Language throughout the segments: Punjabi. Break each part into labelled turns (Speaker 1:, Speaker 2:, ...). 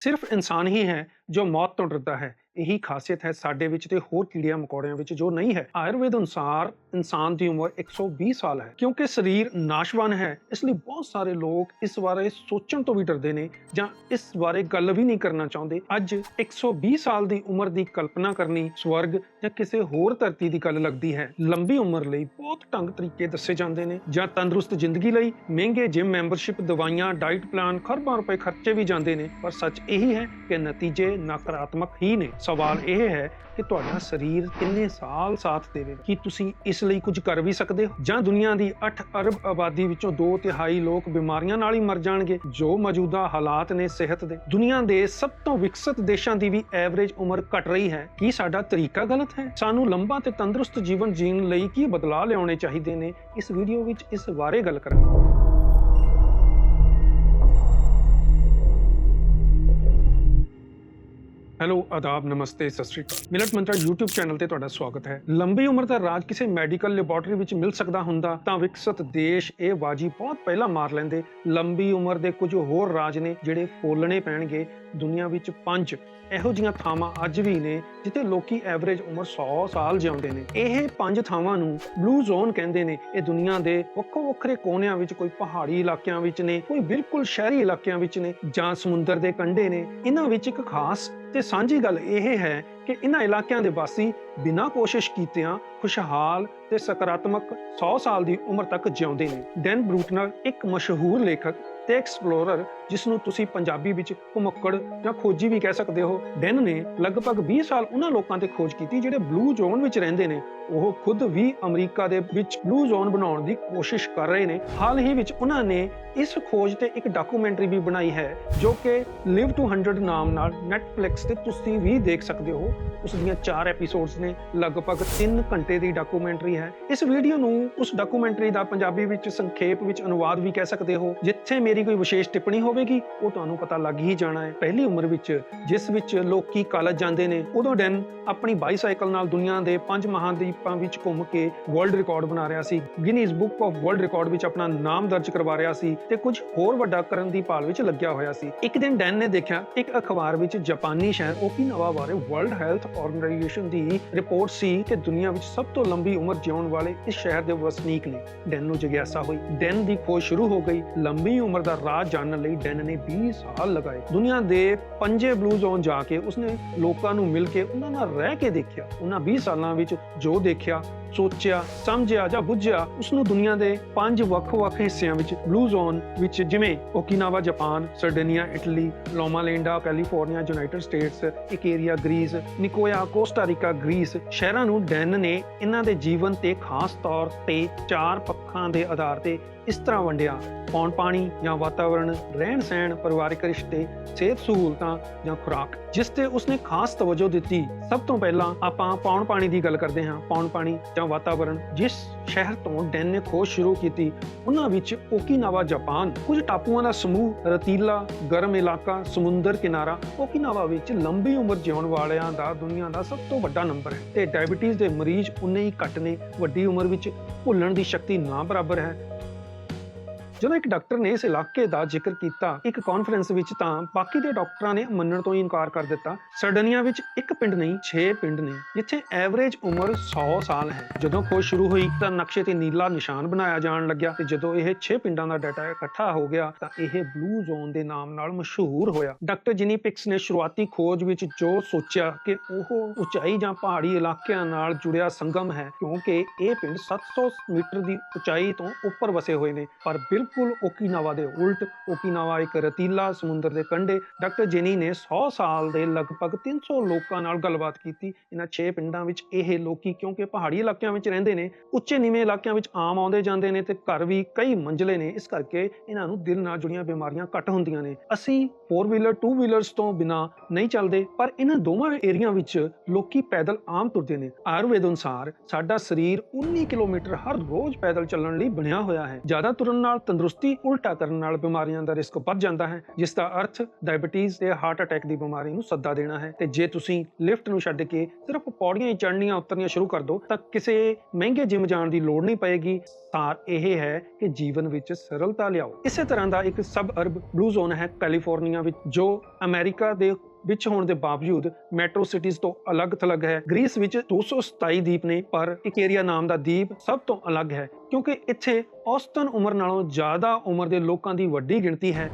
Speaker 1: ਸਿਰਫ ਇਨਸਾਨ ਹੀ ਹੈ ਜੋ ਮੌਤ ਤੋਂ ਡਰਦਾ ਹੈ ਇਹੀ ਖਾਸੀਅਤ ਹੈ ਸਾਡੇ ਵਿੱਚ ਤੇ ਹੋਰ ਕੀੜਿਆਂ ਮਕੌੜਿਆਂ ਵਿੱਚ ਜੋ ਨਹੀਂ ਹੈ। ਆਯੁਰਵੇਦ ਅਨੁਸਾਰ ਇਨਸਾਨ ਦੀ ਉਮਰ 120 ਸਾਲ ਹੈ ਕਿਉਂਕਿ ਸਰੀਰ ਨਾਸ਼ਵਾਨ ਹੈ, ਇਸ ਲਈ ਬਹੁਤ ਸਾਰੇ ਲੋਕ ਇਸ ਬਾਰੇ ਸੋਚਣ ਤੋਂ ਵੀ ਡਰਦੇ ਨੇ ਜਾਂ ਇਸ ਬਾਰੇ ਗੱਲ ਵੀ ਨਹੀਂ ਕਰਨਾ ਚਾਹੁੰਦੇ। ਅੱਜ 120 ਸਾਲ ਦੀ ਉਮਰ ਦੀ ਕਲਪਨਾ ਕਰਨੀ ਸਵਰਗ ਜਾਂ ਕਿਸੇ ਹੋਰ ਧਰਤੀ ਦੀ ਗੱਲ ਲੱਗਦੀ ਹੈ। ਲੰਬੀ ਉਮਰ ਲਈ ਬਹੁਤ ਢੰਗ ਤਰੀਕੇ ਦੱਸੇ ਜਾਂਦੇ ਨੇ ਜਾਂ ਤੰਦਰੁਸਤ ਜ਼ਿੰਦਗੀ ਲਈ ਮਹਿੰਗੇ ਜਿਮ ਮੈਂਬਰਸ਼ਿਪ, ਦਵਾਈਆਂ ਡਾਈਟ ਪਲਾਨ ਖਰਬਾਂ ਰੁਪਏ ਖਰਚੇ ਵੀ ਜਾਂਦੇ ਨੇ। ਪਰ ਸੱਚ ਇਹੀ ਹੈ ਕਿ ਨਤੀਜੇ ਨਕਾਰਾਤਮਕ ਹੀ ਨੇ। ਸਵਾਲ ਇਹ ਹੈ ਕਿ ਤੁਹਾਡਾ ਸਰੀਰ ਕਿੰਨੇ ਸਾਲ ਸਾਥ ਦੇਵੇਗਾ ਕੀ ਤੁਸੀਂ ਇਸ ਲਈ ਕੁਝ ਕਰ ਵੀ ਸਕਦੇ ਹੋ? ਜਾਂ ਦੁਨੀਆ ਦੀ 8 ਅਰਬ ਆਬਾਦੀ ਵਿੱਚੋਂ 2 ਤਿਹਾਈ ਲੋਕ ਬਿਮਾਰੀਆਂ ਨਾਲ ਹੀ ਮਰ ਜਾਣਗੇ, ਜੋ ਮੌਜੂਦਾ ਹਾਲਾਤ ਨੇ ਸਿਹਤ ਦੇ। ਦੁਨੀਆ ਦੇ ਸਭ ਤੋਂ ਵਿਕਸਿਤ ਦੇਸ਼ਾਂ ਦੀ ਵੀ ਐਵਰੇਜ ਉਮਰ ਘਟ ਰਹੀ ਹੈ। ਕੀ ਸਾਡਾ ਤਰੀਕਾ ਗਲਤ ਹੈ? ਸਾਨੂੰ ਲੰਬਾ ਤੇ ਤੰਦਰੁਸਤ ਜੀਵਨ ਜੀਣ ਲਈ ਕੀ ਬਦਲਾਅ ਲਿਆਉਣੇ ਚਾਹੀਦੇ ਨੇ? ਇਸ ਵੀਡੀਓ ਵਿੱਚ ਇਸ ਬਾਰੇ ਗੱਲ ਕਰਾਂਗੇ। ਹੈਲੋ ਆਦਾਬ ਨਮਸਤੇ ਸਤਿ ਸ਼੍ਰੀ ਅਕਾਲ ਮਿਲਟ ਮੰਤਰਾ YouTube ਚੈਨਲ ਤੇ ਤੁਹਾਡਾ ਸਵਾਗਤ ਹੈ ਲੰਬੀ ਉਮਰ ਦਾ ਰਾਜ ਕਿਸੇ ਮੈਡੀਕਲ ਲੈਬੋਰੇਟਰੀ ਵਿੱਚ ਮਿਲ ਸਕਦਾ ਹੁੰਦਾ ਤਾਂ ਵਿਕਸਿਤ ਦੇਸ਼ ਇਹ ਬਾਜੀ ਬਹੁਤ ਪਹਿਲਾਂ ਮਾਰ ਲੈਂਦੇ ਲੰਬੀ ਉਮਰ ਦੇ ਕੁਝ ਹੋਰ ਰਾਜ ਨੇ ਜਿਹੜੇ ਫੋਲਣੇ ਪੈਣਗੇ ਦੁਨੀਆ ਵਿੱਚ ਪੰਜ ਇਹੋ ਜੀਆਂ ਥਾਵਾਂ ਅੱਜ ਵੀ ਨੇ ਜਿੱਥੇ ਲੋਕੀ ਐਵਰੇਜ ਉਮਰ 100 ਸਾਲ ਜਿਉਂਦੇ ਨੇ ਇਹ ਪੰਜ ਥਾਵਾਂ ਨੂੰ ਬਲੂ ਜ਼ੋਨ ਕਹਿੰਦੇ ਨੇ ਇਹ ਦੁਨੀਆ ਦੇ ਵੱਖੋ ਵੱਖਰੇ ਕੋਨਿਆਂ ਵਿੱਚ ਕੋਈ ਪਹਾੜੀ ਇਲਾਕਿਆਂ ਵਿੱਚ ਨੇ ਕੋਈ ਬਿਲਕੁਲ ਸ਼ਹਿਰੀ ਇਲਾਕਿਆਂ ਵਿੱਚ ਨੇ ਜਾਂ ਸਮੁੰਦਰ ਦੇ ਕੰਢੇ ਨੇ ਇਹਨਾਂ ਵਿੱਚ ਇੱਕ ਖਾਸ ਤੇ ਸਾਂਝੀ ਗੱਲ ਇਹ ਹੈ ਕਿ ਇਹਨਾਂ ਇਲਾਕਿਆਂ ਦੇ ਵਾਸੀ ਬਿਨਾਂ ਕੋਸ਼ਿਸ਼ ਕੀਤਿਆਂ ਖੁਸ਼ਹਾਲ ਤੇ ਸਕਾਰਾਤਮਕ 100 ਸਾਲ ਦੀ ਉਮਰ ਤੱਕ ਜਿਉਂਦੇ ਨੇ। ਡੈਨ ਬਰੂਟਨਰ, ਇੱਕ ਮਸ਼ਹੂਰ ਲੇਖਕ ਤੇ ਐਕਸਪਲੋਰਰ ਜਿਸ ਨੂੰ ਤੁਸੀਂ ਪੰਜਾਬੀ ਵਿੱਚ ਘੁਮੱਕੜ ਜਾਂ ਖੋਜੀ ਵੀ ਕਹਿ ਸਕਦੇ ਹੋ ਡੈਨ ਨੇ ਲਗਭਗ 20 ਸਾਲ ਉਹਨਾਂ ਲੋਕਾਂ ਤੇ ਖੋਜ ਕੀਤੀ ਜਿਹੜੇ ਬਲੂ ਜ਼ੋਨ ਵਿੱਚ ਰਹਿੰਦੇ ਨੇ। ਉਹ ਖੁਦ ਵੀ ਅਮਰੀਕਾ ਦੇ ਵਿੱਚ ਬਲੂ ਜ਼ੋਨ ਬਣਾਉਣ ਦੀ ਕੋਸ਼ਿਸ਼ ਕਰ ਰਹੇ ਨੇ। ਹਾਲ ਹੀ ਵਿੱਚ ਉਹਨਾਂ ਨੇ ਇਸ ਖੋਜ ਤੇ ਇੱਕ ਡਾਕੂਮੈਂਟਰੀ ਵੀ ਬਣਾਈ ਹੈ, ਜੋ ਕਿ ਲਿਵ ਟੂ 100 ਨਾਮ ਨਾਲ Netflix ਤੇ ਤੁਸੀਂ ਵੀ ਦੇਖ ਸਕਦੇ ਹੋ। ਉਸ ਦੀਆਂ 4 ਐਪੀਸੋਡਸ ਨੇ, ਲਗਭਗ 3 ਘੰਟੇ ਦੀ ਡਾਕੂਮੈਂਟਰੀ ਹੈ। ਇਸ ਵੀਡੀਓ ਨੂੰ ਉਸ ਡਾਕੂਮੈਂਟਰੀ ਦਾ ਪੰਜਾਬੀ ਵਿੱਚ ਸੰਖੇਪ ਵਿੱਚ ਅਨੁਵਾਦ ਵੀ ਕਹਿ ਸਕਦੇ ਹੋ, ਜਿੱਥੇ ਮੇਰੇ ਕੋਈ ਵਿਸ਼ੇਸ਼ ਟਿੱਪਣੀ ਹੋਵੇਗੀ, ਉਹ ਤੁਹਾਨੂੰ ਪਤਾ ਲੱਗ ਹੀ ਜਾਣਾ ਹੈ। ਪਹਿਲੀ ਉਮਰ ਵਿੱਚ, ਜਿਸ ਵਿੱਚ ਲੋਕੀ ਕਾਲਜ ਜਾਂਦੇ ਨੇ, ਉਦੋਂ ਡੈਨ ਆਪਣੀ ਬਾਈਸਾਈਕਲ ਨਾਲ ਦੁਨੀਆ ਦੇ ਪੰਜ ਮਹਾਦੀਪਾਂ ਵਿੱਚ ਘੁੰਮ ਕੇ ਵਰਲਡ ਰਿਕਾਰਡ ਬਣਾ ਰਿਹਾ ਸੀ। Guinness book of world record ਵਿੱਚ ਆਪਣਾ ਨਾਮ ਦਰਜ ਕਰਵਾ ਰਿਹਾ ਸੀ ਤੇ ਕੁਝ ਹੋਰ ਵੱਡਾ ਕਰਨ ਦੀ ਭਾਲ ਵਿੱਚ ਲੱਗਿਆ ਹੋਇਆ ਸੀ। ਇੱਕ ਦਿਨ ਡੈਨ ਨੇ ਦੇਖਿਆ, ਇੱਕ ਅਖਬਾਰ ਵਿੱਚ ਜਾਪਾਨੀ ਸ਼ਹਿਰ ਓਕੀਨਾਵਾ ਬਾਰੇ ਵਰਲਡ ਹੈਲਥ ਆਰਗੇਨਾਈਜੇਸ਼ਨ ਦੀ ਰਿਪੋਰਟ ਸੀ ਕਿ ਦੁਨੀਆ ਵਿੱਚ ਸਭ ਤੋਂ ਲੰਬੀ ਉਮਰ ਜਿਉਣ ਵਾਲੇ ਇਸ ਸ਼ਹਿਰ ਦੇ ਵਸਨੀਕ ਨੇ। ਡੈਨ ਨੂੰ ਜਗਿਆਸਾ ਹੋਈ। ਡੈਨ ਦੀ ਖੋਜ ਸ਼ੁਰੂ ਹੋ ਗਈ। ਲੰਬੀ ਉਮਰ ਦਾ ਰਾਜ ਜਾਣਨ ਲਈ ਡੈਨ ਨੇ 20 ਸਾਲ ਲਗਾਏ। ਦੁਨੀਆ ਦੇ ਪੰਜੇ ਬਲੂ ਜ਼ੋਨ ਜਾ ਕੇ ਉਸਨੇ ਲੋਕਾਂ ਨੂੰ ਮਿਲ ਕੇ ਉਹਨਾਂ ਨਾਲ ਰਹਿ ਕੇ ਦੇਖਿਆ। ਉਹਨਾਂ 20 ਸਾਲਾਂ ਵਿੱਚ ਜੋ ਦੇਖਿਆ, ਸੋਚਿਆ, ਸਮਝਿਆ ਜਾਂ ਬੁੱਝਿਆ ਉਸ ਨੂੰ ਦੁਨੀਆ ਦੇ ਪੰਜ ਵੱਖ-ਵੱਖ ਹਿੱਸਿਆਂ ਵਿੱਚ ਬਲੂ ਜ਼ੋਨ ਵਿੱਚ ਜਿਵੇਂ Okinawa, Japan, Sardinia, Italy, Loma Linda, California, United States Ikaria Greece Nicoya Costa Rica Greece, ਸ਼ਹਿਰਾਂ ਨੂੰ ਡੈਨ ਨੇ ਇਹਨਾਂ ਦੇ ਜੀਵਨ ਤੇ ਖਾਸ ਤੌਰ ਤੇ ਚਾਰ ਪੱਖਾਂ ਦੇ ਆਧਾਰ ਤੇ ਇਸ ਤਰ੍ਹਾਂ ਵੰਡਿਆ। ਪੌਣ ਪਾਣੀ ਜਾਂ ਵਾਤਾਵਰਣ, ਰਹਿਣ ਸਹਿਣ, ਪਰਿਵਾਰਕ ਰਿਸ਼ਤੇ, ਸਿਹਤ ਸਹੂਲਤਾਂ ਜਾਂ ਖੁਰਾਕ, ਜਿਸ ਤੇ ਉਸਨੇ ਖਾਸ ਤਵੱਜੋ ਦਿੱਤੀ। ਸਭ ਤੋਂ ਪਹਿਲਾਂ ਆਪਾਂ ਪੌਣ ਪਾਣੀ ਦੀ ਗੱਲ ਕਰਦੇ ਹਾਂ। ਪੌਣ ਪਾਣੀ ਜਾਂ ਵਾਤਾਵਰਣ, ਜਿਸ ਸ਼ਹਿਰ ਤੋਂ ਡੈਨ ਨੇ ਖੋਜ ਸ਼ੁਰੂ ਕੀਤੀ, ਉਹਨਾਂ ਵਿੱਚ ਓਕੀਨਾਵਾ, ਜਾਪਾਨ, ਕੁਝ ਟਾਪੂਆਂ ਦਾ ਸਮੂਹ, ਰਤੀਲਾ, ਗਰਮ ਇਲਾਕਾ, ਸਮੁੰਦਰ ਕਿਨਾਰਾ, ਓਕੀਨਾਵਾ ਵਿੱਚ ਲੰਬੀ ਉਮਰ ਜਿਉਣ ਵਾਲਿਆਂ ਦਾ ਦੁਨੀਆ ਦਾ ਸਭ ਤੋਂ ਵੱਡਾ ਨੰਬਰ ਹੈ। ਤੇ ਡਾਇਬੀਟੀਜ਼ ਦੇ ਮਰੀਜ਼ ਉਨੇ ਹੀ ਘੱਟ ਨੇ। ਵੱਡੀ ਉਮਰ ਵਿੱਚ ਭੁੱਲਣ ਦੀ ਸ਼ਕਤੀ ਨਾ ਬਰਾਬਰ ਹੈ। ਜਦੋਂ ਇੱਕ ਡਾਕਟਰ ਨੇ ਇਸ ਇਲਾਕੇ ਦਾ ਜ਼ਿਕਰ ਕੀਤਾ, ਇੱਕ ਕਾਨਫਰੰਸ ਵਿੱਚ ਤਾਂ ਬਾਕੀ ਦੇ ਡਾਕਟਰਾਂ ਨੇ ਮੰਨਣ ਤੋਂ ਹੀ ਇਨਕਾਰ ਕਰ ਦਿੱਤਾ। ਸਰਡਨੀਆ ਵਿੱਚ ਇੱਕ ਪਿੰਡ ਨਹੀਂ 6 ਪਿੰਡ ਨੇ, ਜਿੱਥੇ ਐਵਰੇਜ ਉਮਰ 100 ਸਾਲ ਹੈ। ਜਦੋਂ ਖੋਜ ਸ਼ੁਰੂ ਹੋਈ ਤਾਂ ਨਕਸ਼ੇ ਤੇ ਨੀਲਾ ਨਿਸ਼ਾਨ ਬਣਾਇਆ ਜਾਣ ਲੱਗਿਆ ਤੇ ਜਦੋਂ ਇਹ 6 ਪਿੰਡਾਂ ਦਾ ਡਾਟਾ ਇਕੱਠਾ ਹੋ ਗਿਆ ਤਾਂ ਇਹ ਬਲੂ ਜ਼ੋਨ ਦੇ ਨਾਮ ਨਾਲ ਮਸ਼ਹੂਰ ਹੋਇਆ। ਡਾਕਟਰ ਜਿਨੀ ਪਿਕਸ ਨੇ ਸ਼ੁਰੂਆਤੀ ਖੋਜ ਵਿੱਚ ਜੋ ਸੋਚਿਆ ਕਿ ਉਹ ਉਚਾਈ ਜਾਂ ਪਹਾੜੀ ਇਲਾਕਿਆਂ ਨਾਲ ਜੁੜਿਆ ਸੰਗਮ ਹੈ, ਕਿਉਂਕਿ ਇਹ ਪਿੰਡ 700 ਮੀਟਰ ਦੀ ਉਚਾਈ ਤੋਂ ਉੱਪਰ ਵਸੇ ਹੋਏ ਨੇ, ਪਰ ਬਿਲਕੁਲ ਓਕੀਨਾਵਾ ਦੇ ਉਲਟ ਓਕੀਨਾਵਾ ਇੱਕ ਰਤੀਲਾ ਸਮੁੰਦਰ ਦੇ ਕੰਢੇ ਡਾਕਟਰ ਜੇਨੀ ਨੇ 100 ਸਾਲ ਦੇ ਲਗਭਗ 300 ਲੋਕਾਂ ਨਾਲ ਗੱਲਬਾਤ ਕੀਤੀ। ਇਹਨਾਂ 6 ਪਿੰਡਾਂ ਵਿੱਚ ਇਹ ਲੋਕੀ ਕਿਉਂਕਿ ਪਹਾੜੀ ਇਲਾਕਿਆਂ ਵਿੱਚ ਰਹਿੰਦੇ ਨੇ, ਉੱਚੇ ਨੀਵੇਂ ਇਲਾਕਿਆਂ ਵਿੱਚ ਆਮ ਆਉਂਦੇ ਜਾਂਦੇ ਨੇ ਤੇ ਘਰ ਵੀ ਕਈ ਮੰਜ਼ਲੇ ਨੇ, ਇਸ ਕਰਕੇ ਇਹਨਾਂ ਨੂੰ ਦਿਲ ਨਾਲ ਜੁੜੀਆਂ ਬਿਮਾਰੀਆਂ ਘੱਟ ਹੁੰਦੀਆਂ ਨੇ। ਅਸੀਂ 4 ਵੀਲਰ 2 ਵੀਲਰਸ ਤੋਂ ਬਿਨਾ ਨਹੀਂ ਚੱਲਦੇ, ਪਰ ਇਹਨਾਂ ਦੋਵਾਂ ਏਰੀਆ ਵਿੱਚ ਲੋਕੀ ਪੈਦਲ ਆਮ ਤੁਰਦੇ ਨੇ। ਆਯੁਰਵੇਦ ਅਨੁਸਾਰ ਸਾਡਾ ਸਰੀਰ 19 ਕਿਲੋਮੀਟਰ ਹਰ ਰੋਜ਼ ਪੈਦਲ ਚੱਲਣ ਲਈ ਬਣਿਆ ਹੋਇਆ ਹੈ। ਜ਼ਿਆਦਾ ਤੁਰਨ ਨਾਲ ਤੰਦਰੁਸਤੀ ਉਲਟਾ ਕਰਨ ਨਾਲ ਬਿਮਾਰੀਆਂ ਦਾ ਰਿਸਕ ਵੱਧ ਜਾਂਦਾ ਹੈ, ਜਿਸ ਦਾ ਅਰਥ ਡਾਇਬੀਟੀਜ਼ ਤੇ ਹਾਰਟ ਅਟੈਕ ਦੀ ਬਿਮਾਰੀ ਨੂੰ ਸੱਦਾ ਦੇਣਾ ਹੈ। ਤੇ ਜੇ ਤੁਸੀਂ ਲਿਫਟ ਨੂੰ ਛੱਡ ਕੇ ਸਿਰਫ ਪੌੜੀਆਂ ਹੀ ਚੜ੍ਹਨੀਆਂ ਉਤਰਨੀਆਂ ਸ਼ੁਰੂ ਕਰ ਦਿਓ ਤਾਂ ਕਿਸੇ ਮਹਿੰਗੇ ਜਿਮ ਜਾਣ ਦੀ ਲੋੜ ਨਹੀਂ ਪਏਗੀ। ਸਾਰ ਇਹ ਹੈ ਕਿ ਜੀਵਨ ਵਿੱਚ ਸਰਲਤਾ ਲਿਆਓ। ਇਸੇ ਤਰ੍ਹਾਂ ਦਾ ਇੱਕ ਸਬ ਅਰਬ ਬਲੂ ਜ਼ੋਨ ਹੈ ਕੈਲੀਫੋਰਨੀਆ ਵਿੱਚ, ਜੋ ਅਮਰੀਕਾ ਦੇ ਵਿੱਚ ਹੋਣ ਦੇ ਬਾਵਜੂਦ ਮੈਟਰੋ ਸਿਟੀਜ਼ ਤੋਂ ਅਲੱਗ-ਥਲੱਗ ਹੈ। ਗ੍ਰੀਸ ਵਿੱਚ 227 ਦੀਪ ਨੇ, ਪਰ ਇੱਕ ਨਾਮ ਦਾ ਦੀਪ ਸਭ ਤੋਂ ਅਲੱਗ ਹੈ, ਕਿਉਂਕਿ ਇੱਥੇ ਔਸਤਨ ਉਮਰ ਨਾਲੋਂ ਜ਼ਿਆਦਾ ਉਮਰ ਦੇ ਲੋਕਾਂ ਦੀ ਵੱਡੀ ਗਿਣਤੀ ਹੈ।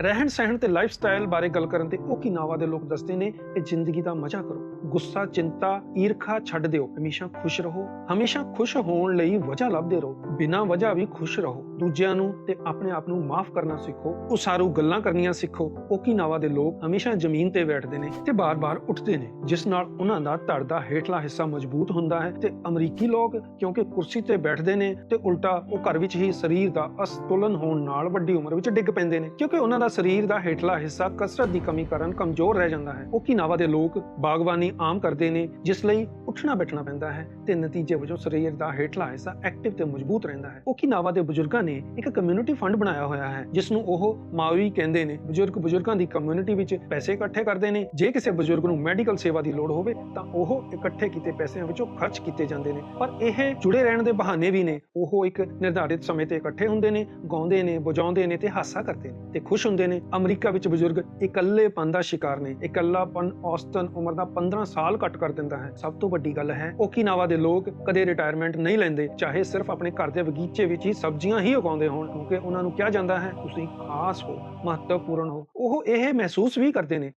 Speaker 1: ਰਹਿਣ ਸਹਿਣ ਤੇ ਲਾਈਫ ਸਟਾਈਲ ਬਾਰੇ ਗੱਲ ਕਰਨ ਤੇ ਓਕੀਨਾਵਾ ਦੇ ਲੋਕ ਦੱਸਦੇ ਨੇ ਕਿ ਜ਼ਿੰਦਗੀ ਦਾ ਮਜ਼ਾ ਕਰੋ। ਗੁੱਸਾ, ਚਿੰਤਾ, ਈਰਖਾ ਛੱਡ ਦਿਓ। ਹਮੇਸ਼ਾ ਖੁਸ਼ ਰਹੋ। ਹਮੇਸ਼ਾ ਖੁਸ਼ ਹੋਣ ਲਈ ਵਜ੍ਹਾ ਲੱਭਦੇ ਰਹੋ। ਬਿਨਾਂ ਵਜ੍ਹਾ ਵੀ ਖੁਸ਼ ਰਹੋ। ਦੂਜਿਆਂ ਨੂੰ ਤੇ ਆਪਣੇ ਆਪ ਨੂੰ ਮਾਫ ਕਰਨਾ ਸਿੱਖੋ। ਉਸਾਰੂ ਗੱਲਾਂ ਕਰਨੀਆਂ ਸਿੱਖੋ। ਓਕੀਨਾਵਾ ਦੇ ਲੋਕ ਹਮੇਸ਼ਾ ਜ਼ਮੀਨ ਤੇ ਬੈਠਦੇ ਨੇ ਤੇ ਬਾਰ-ਬਾਰ ਉੱਠਦੇ ਨੇ, ਜਿਸ ਨਾਲ ਉਹਨਾਂ ਦਾ ਧੜ ਦਾ ਹੇਠਲਾ ਹਿੱਸਾ ਮਜ਼ਬੂਤ ਹੁੰਦਾ ਹੈ ਤੇ ਅਮਰੀਕੀ ਲੋਕ ਕਿਉਂਕਿ ਕੁਰਸੀ ਤੇ ਬੈਠਦੇ ਨੇ ਤੇ ਉਲਟਾ ਉਹ ਘਰ ਵਿੱਚ ਹੀ ਸਰੀਰ ਦਾ ਅਸਤੁਲਨ ਹੋਣ ਨਾਲ ਵੱਡੀ ਉਮਰ ਵਿੱਚ ਡਿੱਗ ਪੈਂਦੇ ਨੇ, ਕਿਉਂਕਿ ਉਹਨਾਂ ਦਾ ਸਰੀਰ ਦਾ ਹੇਠਲਾ ਹਿੱਸਾ ਕਸਰਤ ਦੀ ਕਮੀ ਕਾਰਨ ਕਮਜ਼ੋਰ ਰਹਿ ਜਾਂਦਾ ਹੈ। ਓਕੀਨਾਵਾ ਦੇ ਲੋਕ ਬਾਗਬਾਨੀ ਆਮ ਕਰਦੇ ਨੇ, ਜਿਸ ਲਈ ਉੱਠਣਾ ਬੈਠਣਾ ਪੈਂਦਾ ਹੈ ਤੇ ਨਤੀਜੇ ਵਜੋਂ ਸਰੀਰ ਦਾ ਹੇਠਲਾ ਹਿੱਸਾ ਐਕਟਿਵ ਤੇ ਮਜ਼ਬੂਤ ਰਹਿੰਦਾ ਹੈ। ਓਕੀਨਾਵਾ ਦੇ ਬਜ਼ੁਰਗਾਂ ਨੇ ਇੱਕ ਕਮਿਊਨਿਟੀ ਫੰਡ ਬਣਾਇਆ ਹੋਇਆ ਹੈ, ਜਿਸ ਨੂੰ ਉਹ ਮਾਵੀ ਕਹਿੰਦੇ ਨੇ। ਬਜ਼ੁਰਗ ਬਜ਼ੁਰਗਾਂ ਦੀ ਕਮਿਊਨਿਟੀ ਵਿੱਚ ਪੈਸੇ ਇਕੱਠੇ ਕਰਦੇ ਨੇ। ਜੇ ਕਿਸੇ ਬਜ਼ੁਰਗ ਨੂੰ ਮੈਡੀਕਲ ਸੇਵਾ ਦੀ ਲੋੜ ਹੋਵੇ, ਤਾਂ ਉਹ ਇਕੱਠੇ ਕੀਤੇ ਪੈਸਿਆਂ ਵਿੱਚੋਂ ਖਰਚ ਕੀਤੇ ਜਾਂਦੇ ਨੇ। ਪਰ ਇਹ ਜੁੜੇ ਰਹਿਣ ਦੇ ਬਹਾਨੇ ਵੀ ਨੇ। ਉਹ ਇੱਕ ਨਿਰਧਾਰਿਤ ਸਮੇਂ ਤੇ ਇਕੱਠੇ ਹੁੰਦੇ ਨੇ, ਗਾਉਂਦੇ ਨੇ, ਵਜਾਉਂਦੇ ਨੇ ਤੇ ਹਾਸਾ ਕਰਦੇ ਨੇ ਤੇ ਖੁਸ਼ ਹੁੰਦੇ ਨੇ। ਅਮਰੀਕਾ ਵਿੱਚ ਬਜ਼ੁਰਗ ਇਕੱਲੇਪਨ ਦਾ ਸ਼ਿਕਾਰ ਨੇ। ਇਕੱਲਾਪਨ ਔਸਤਨ ਉਮਰ ਦਾ 15 ਸਾਲ ਘੱਟ ਕਰ ਦਿੰਦਾ ਹੈ। ਸਭ ਤੋਂ ਵੱਡੀ ਗੱਲ ਹੈ, ਓਕੀਨਾਵਾ ਦੇ ਲੋਕ ਕਦੇ ਰਿਟਾਇਰਮੈਂਟ ਨਹੀਂ ਲੈਂਦੇ, ਚਾਹੇ ਸਿਰਫ ਆਪਣੇ ਘਰ ਦੇ ਬਗੀਚੇ ਵਿੱਚ ਹੀ ਸਬਜ਼ੀਆਂ ਹੀ ਉਗਾਉਂਦੇ ਹੋਣ, ਕਿਉਂਕਿ ਉਹਨਾਂ ਨੂੰ ਕਿਹਾ ਜਾਂਦਾ ਹੈ, ਤੁਸੀਂ ਖਾਸ ਹੋ, ਮਹੱਤਵਪੂਰਨ ਹੋ। ਉਹ ਇਹ ਮਹਿਸੂਸ ਵੀ ਕਰਦੇ ਨੇ।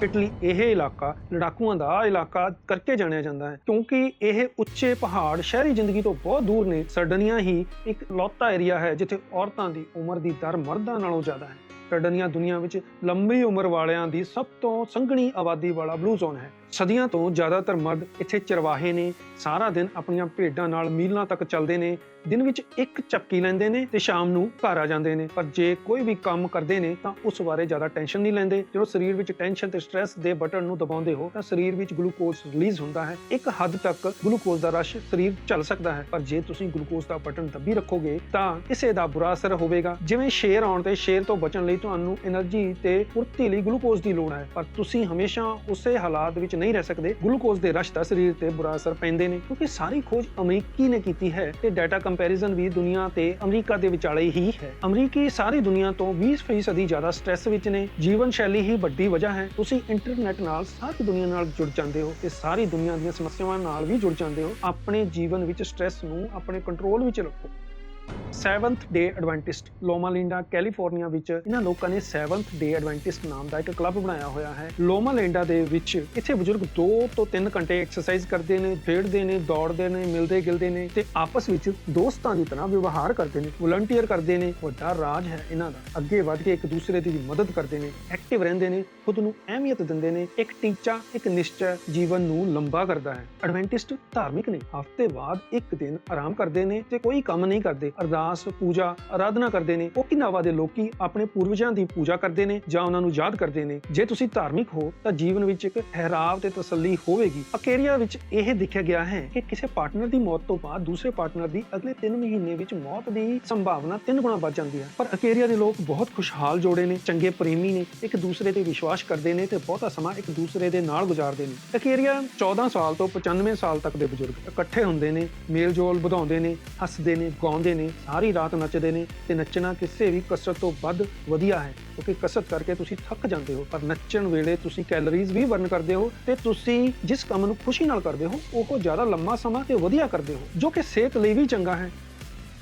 Speaker 1: ਇਟਲੀ ਇਹ ਇਲਾਕਾ ਲੜਾਕੂਆਂ ਦਾ ਇਲਾਕਾ ਕਰਕੇ ਜਾਣਿਆ ਜਾਂਦਾ ਹੈ, ਕਿਉਂਕਿ ਇਹ ਉੱਚੇ ਪਹਾੜ, ਸ਼ਹਿਰੀ ਜ਼ਿੰਦਗੀ ਤੋਂ ਬਹੁਤ ਦੂਰ ਨੇ। ਸਰਡਨੀਆ ਹੀ ਇੱਕ ਲੌਤਾ ਏਰੀਆ ਹੈ, ਜਿੱਥੇ ਔਰਤਾਂ ਦੀ ਉਮਰ ਦੀ ਦਰ ਮਰਦਾਂ ਨਾਲੋਂ ਜ਼ਿਆਦਾ ਹੈ। ਸਰਡਨੀਆ ਦੁਨੀਆ ਵਿੱਚ ਲੰਬੀ ਉਮਰ ਵਾਲਿਆਂ ਦੀ ਸਭ ਤੋਂ ਸੰਘਣੀ ਆਬਾਦੀ ਵਾਲਾ ਬਲੂ ਜ਼ੋਨ ਹੈ। ਸਦੀਆਂ ਤੋਂ ਜ਼ਿਆਦਾਤਰ ਮਰਦ ਇੱਥੇ ਚਰਵਾਹੇ ਨੇ, ਸਾਰਾ ਦਿਨ ਆਪਣੀਆਂ ਭੇਡਾਂ ਨਾਲ ਮੀਲਾਂ ਤੱਕ ਚੱਲਦੇ ਨੇ, ਦਿਨ ਵਿੱਚ ਇੱਕ ਚੱਕੀ ਲੈਂਦੇ ਨੇ ਤੇ ਸ਼ਾਮ ਨੂੰ ਘਰ ਆ ਜਾਂਦੇ ਨੇ। ਪਰ ਜੇ ਕੋਈ ਵੀ ਕੰਮ ਕਰਦੇ ਨੇ ਤਾਂ ਉਸ ਬਾਰੇ ਜ਼ਿਆਦਾ ਟੈਨਸ਼ਨ ਨਹੀਂ ਲੈਂਦੇ। ਜਦੋਂ ਸਰੀਰ ਵਿੱਚ ਟੈਨਸ਼ਨ ਤੇ ਸਟ੍ਰੈਸ ਦੇ ਬਟਨ ਨੂੰ ਦਬਾਉਂਦੇ ਹੋ ਤਾਂ ਸਰੀਰ ਵਿੱਚ ਗਲੂਕੋਜ਼ ਰਿਲੀਜ਼ ਹੁੰਦਾ ਹੈ। ਇੱਕ ਹੱਦ ਤੱਕ ਗਲੂਕੋਜ਼ ਦਾ ਰਸ਼ ਸਰੀਰ ਚੱਲ ਸਕਦਾ ਹੈ। ਪਰ ਜੇ ਤੁਸੀਂ ਗਲੂਕੋਜ਼ ਦਾ ਬਟਨ ਦੱਬੀ ਰੱਖੋਗੇ ਤਾਂ ਇਸੇ ਦਾ ਬੁਰਾ ਅਸਰ ਹੋਵੇਗਾ। ਜਿਵੇਂ ਸ਼ੇਰ ਆਉਣ ਤੇ ਸ਼ੇਰ ਤੋਂ ਬਚਣ ਲਈ ਤੁਹਾਨੂੰ એનર્ਜੀ ਤੇ ਫੁਰਤੀ ਲਈ ਗਲੂਕੋਜ਼ ਦੀ ਲੋੜ ਹੈ। ਪਰ ਤੁਸੀਂ ਹਮੇਸ਼ਾ ਉਸੇ ਹਾਲਾਤ ਵਿੱਚ ਨਹੀਂ ਰਹਿ ਸਕਦੇ। ਗਲੂਕੋਜ਼ ਦੇ ਰਸ਼ ਦਾ ਸਰੀਰ ਤੇ ਬੁਰਾ ਅਸਰ ਪੈਂਦੇ ਨੇ, ਕਿਉਂਕਿ ਸਾਰੀ ਖੋਜ ਅਮਰੀਕੀ ਨੇ ਕੀਤੀ ਹੈ ਤੇ ਡਾਟਾ ਕੰਪੈਰੀਜ਼ਨ ਵੀ ਦੁਨੀਆ ਤੇ ਅਮਰੀਕਾ ਦੇ ਵਿਚਾਲੇ ਹੀ ਹੈ। ਅਮਰੀਕੀ ਸਾਰੀ ਦੁਨੀਆ ਤੋਂ 20% ਜ਼ਿਆਦਾ ਸਟ੍ਰੈਸ ਵਿੱਚ ਨੇ। ਜੀਵਨ ਸ਼ੈਲੀ ਹੀ ਵੱਡੀ ਵਜ੍ਹਾ ਹੈ। ਤੁਸੀਂ ਇੰਟਰਨੈਟ ਨਾਲ ਸਾਰੀ ਦੁਨੀਆ ਨਾਲ ਜੁੜ ਜਾਂਦੇ ਹੋ ਤੇ ਸਾਰੀ ਦੁਨੀਆ ਦੀਆਂ ਸਮੱਸਿਆਵਾਂ ਨਾਲ ਵੀ ਜੁੜ ਜਾਂਦੇ ਹੋ। ਆਪਣੇ ਜੀਵਨ ਵਿੱਚ ਸਟ੍ਰੈਸ ਨੂੰ ਆਪਣੇ ਕੰਟਰੋਲ ਵਿੱਚ ਰੱਖੋ। 7th day Adventist Loma Linda California ਵਿੱਚ ਇਹਨਾਂ ਲੋਕਾਂ ਨੇ ਸੈਵਨਥ ਡੇ ਐਡਵੈਂਟਿਸਟ ਨਾਮ ਦਾ ਇੱਕ ਕਲੱਬ ਬਣਾਇਆ ਹੋਇਆ ਹੈ। ਲੋਮਾ ਲਿੰਡਾ ਦੇ ਵਿੱਚ ਇੱਥੇ ਬਜ਼ੁਰਗ 2 ਤੋਂ 3 ਘੰਟੇ ਐਕਸਰਸਾਈਜ਼ ਕਰਦੇ ਨੇ, ਖੇਡਦੇ ਨੇ, ਦੌੜਦੇ ਨੇ, ਮਿਲਦੇ ਗਿਲਦੇ ਨੇ ਤੇ ਆਪਸ ਵਿੱਚ ਦੋਸਤਾਂ ਦੀ ਤਰ੍ਹਾਂ ਵਿਵਹਾਰ ਕਰਦੇ ਨੇ ਵਲੰਟੀਅਰ ਕਰਦੇ ਨੇ। ਵੱਡਾ ਰਾਜ ਹੈ ਇਹਨਾਂ ਦਾ। ਅੱਗੇ ਵੱਧ ਕੇ ਇੱਕ ਦੂਸਰੇ ਦੀ ਮਦਦ ਕਰਦੇ ਨੇ ਐਕਟਿਵ ਰਹਿੰਦੇ ਨੇ, ਖੁਦ ਨੂੰ ਅਹਿਮੀਅਤ ਦਿੰਦੇ ਨੇ, ਇੱਕ ਟੀਚਾ, ਇੱਕ ਨਿਸ਼ਚੈ ਜੀਵਨ ਨੂੰ ਲੰਬਾ ਕਰਦਾ ਹੈ। ਐਡਵੈਂਟਿਸਟ ਧਾਰਮਿਕ ਨੇ। ਹਫ਼ਤੇ ਬਾਅਦ ਇੱਕ ਦਿਨ ਆਰਾਮ ਕਰਦੇ ਨੇ ਤੇ ਕੋਈ ਕੰਮ ਨਹੀਂ ਕਰਦੇ। ਅਰਦਾਸ, ਪੂਜਾ ਆਰਾਧਨਾ ਕਰਦੇ ਨੇ। ਓਕੀਨਾਵਾ ਦੇ ਲੋਕੀ ਆਪਣੇ ਪੂਰਵਜਾਂ ਦੀ ਪੂਜਾ ਕਰਦੇ ਨੇ ਜਾਂ ਉਹਨਾਂ ਨੂੰ ਯਾਦ ਕਰਦੇ ਨੇ। ਜੇ ਤੁਸੀਂ ਧਾਰਮਿਕ ਹੋ, ਤਾਂ ਜੀਵਨ ਵਿੱਚ ਇੱਕ ਠਹਿਰਾਵ ਤੇ ਤਸੱਲੀ ਹੋਵੇਗੀ। ਅਕੇਰੀਆ ਵਿੱਚ ਇਹ ਦੇਖਿਆ ਗਿਆ ਹੈ ਕਿ ਕਿਸੇ ਪਾਰਟਨਰ ਦੀ ਮੌਤ ਤੋਂ ਬਾਅਦ ਦੂਸਰੇ ਪਾਰਟਨਰ ਦੀ ਅਗਲੇ 3 ਮਹੀਨੇ ਵਿੱਚ ਮੌਤ ਦੀ ਸੰਭਾਵਨਾ 3 ਗੁਣਾ ਵੱਧ ਜਾਂਦੀ ਹੈ। ਪਰ ਅਕੇਰੀਆ ਦੇ ਲੋਕ ਬਹੁਤ ਖੁਸ਼ਹਾਲ ਜੋੜੇ ਨੇ, ਚੰਗੇ ਪ੍ਰੇਮੀ ਨੇ, ਇੱਕ ਦੂਸਰੇ ਤੇ ਵਿਸ਼ਵਾਸ ਕਰਦੇ ਨੇ ਤੇ ਬਹੁਤਾ ਸਮਾਂ ਇੱਕ ਦੂਸਰੇ ਦੇ ਨਾਲ ਗੁਜ਼ਾਰਦੇ ਨੇ। ਅਕੇਰੀਆ 14 ਸਾਲ ਤੋਂ 95 ਸਾਲ ਤੱਕ ਦੇ ਬਜ਼ੁਰਗ ਇਕੱਠੇ ਹੁੰਦੇ ਨੇ ਮੇਲ ਜੋਲ ਵਧਾਉਂਦੇ ਨੇ, ਹੱਸਦੇ ਨੇ, ਗਾਉਂਦੇ ਨੇ। ਸਾਰੀ ਰਾਤ ਨੱਚਦੇ ਨੇ ਤੇ ਨੱਚਣਾ ਕਿਸੇ ਵੀ ਕਸਰਤ ਤੋਂ ਵੱਧ ਵਧੀਆ ਹੈ ਕਿਉਂਕਿ ਕਸਰਤ ਕਰਕੇ ਤੁਸੀਂ ਥੱਕ ਜਾਂਦੇ ਹੋ, ਪਰ ਨੱਚਣ ਵੇਲੇ ਤੁਸੀਂ ਕੈਲਰੀਜ਼ ਵੀ ਬਰਨ ਕਰਦੇ ਹੋ ਤੇ ਤੁਸੀਂ ਜਿਸ ਕੰਮ ਨੂੰ ਖੁਸ਼ੀ ਨਾਲ ਕਰਦੇ ਹੋ, ਉਹ ਜ਼ਿਆਦਾ ਲੰਮਾ ਸਮਾਂ ਤੇ ਵਧੀਆ ਕਰਦੇ ਹੋ, ਜੋ ਕਿ ਸਿਹਤ ਲਈ ਵੀ ਚੰਗਾ ਹੈ।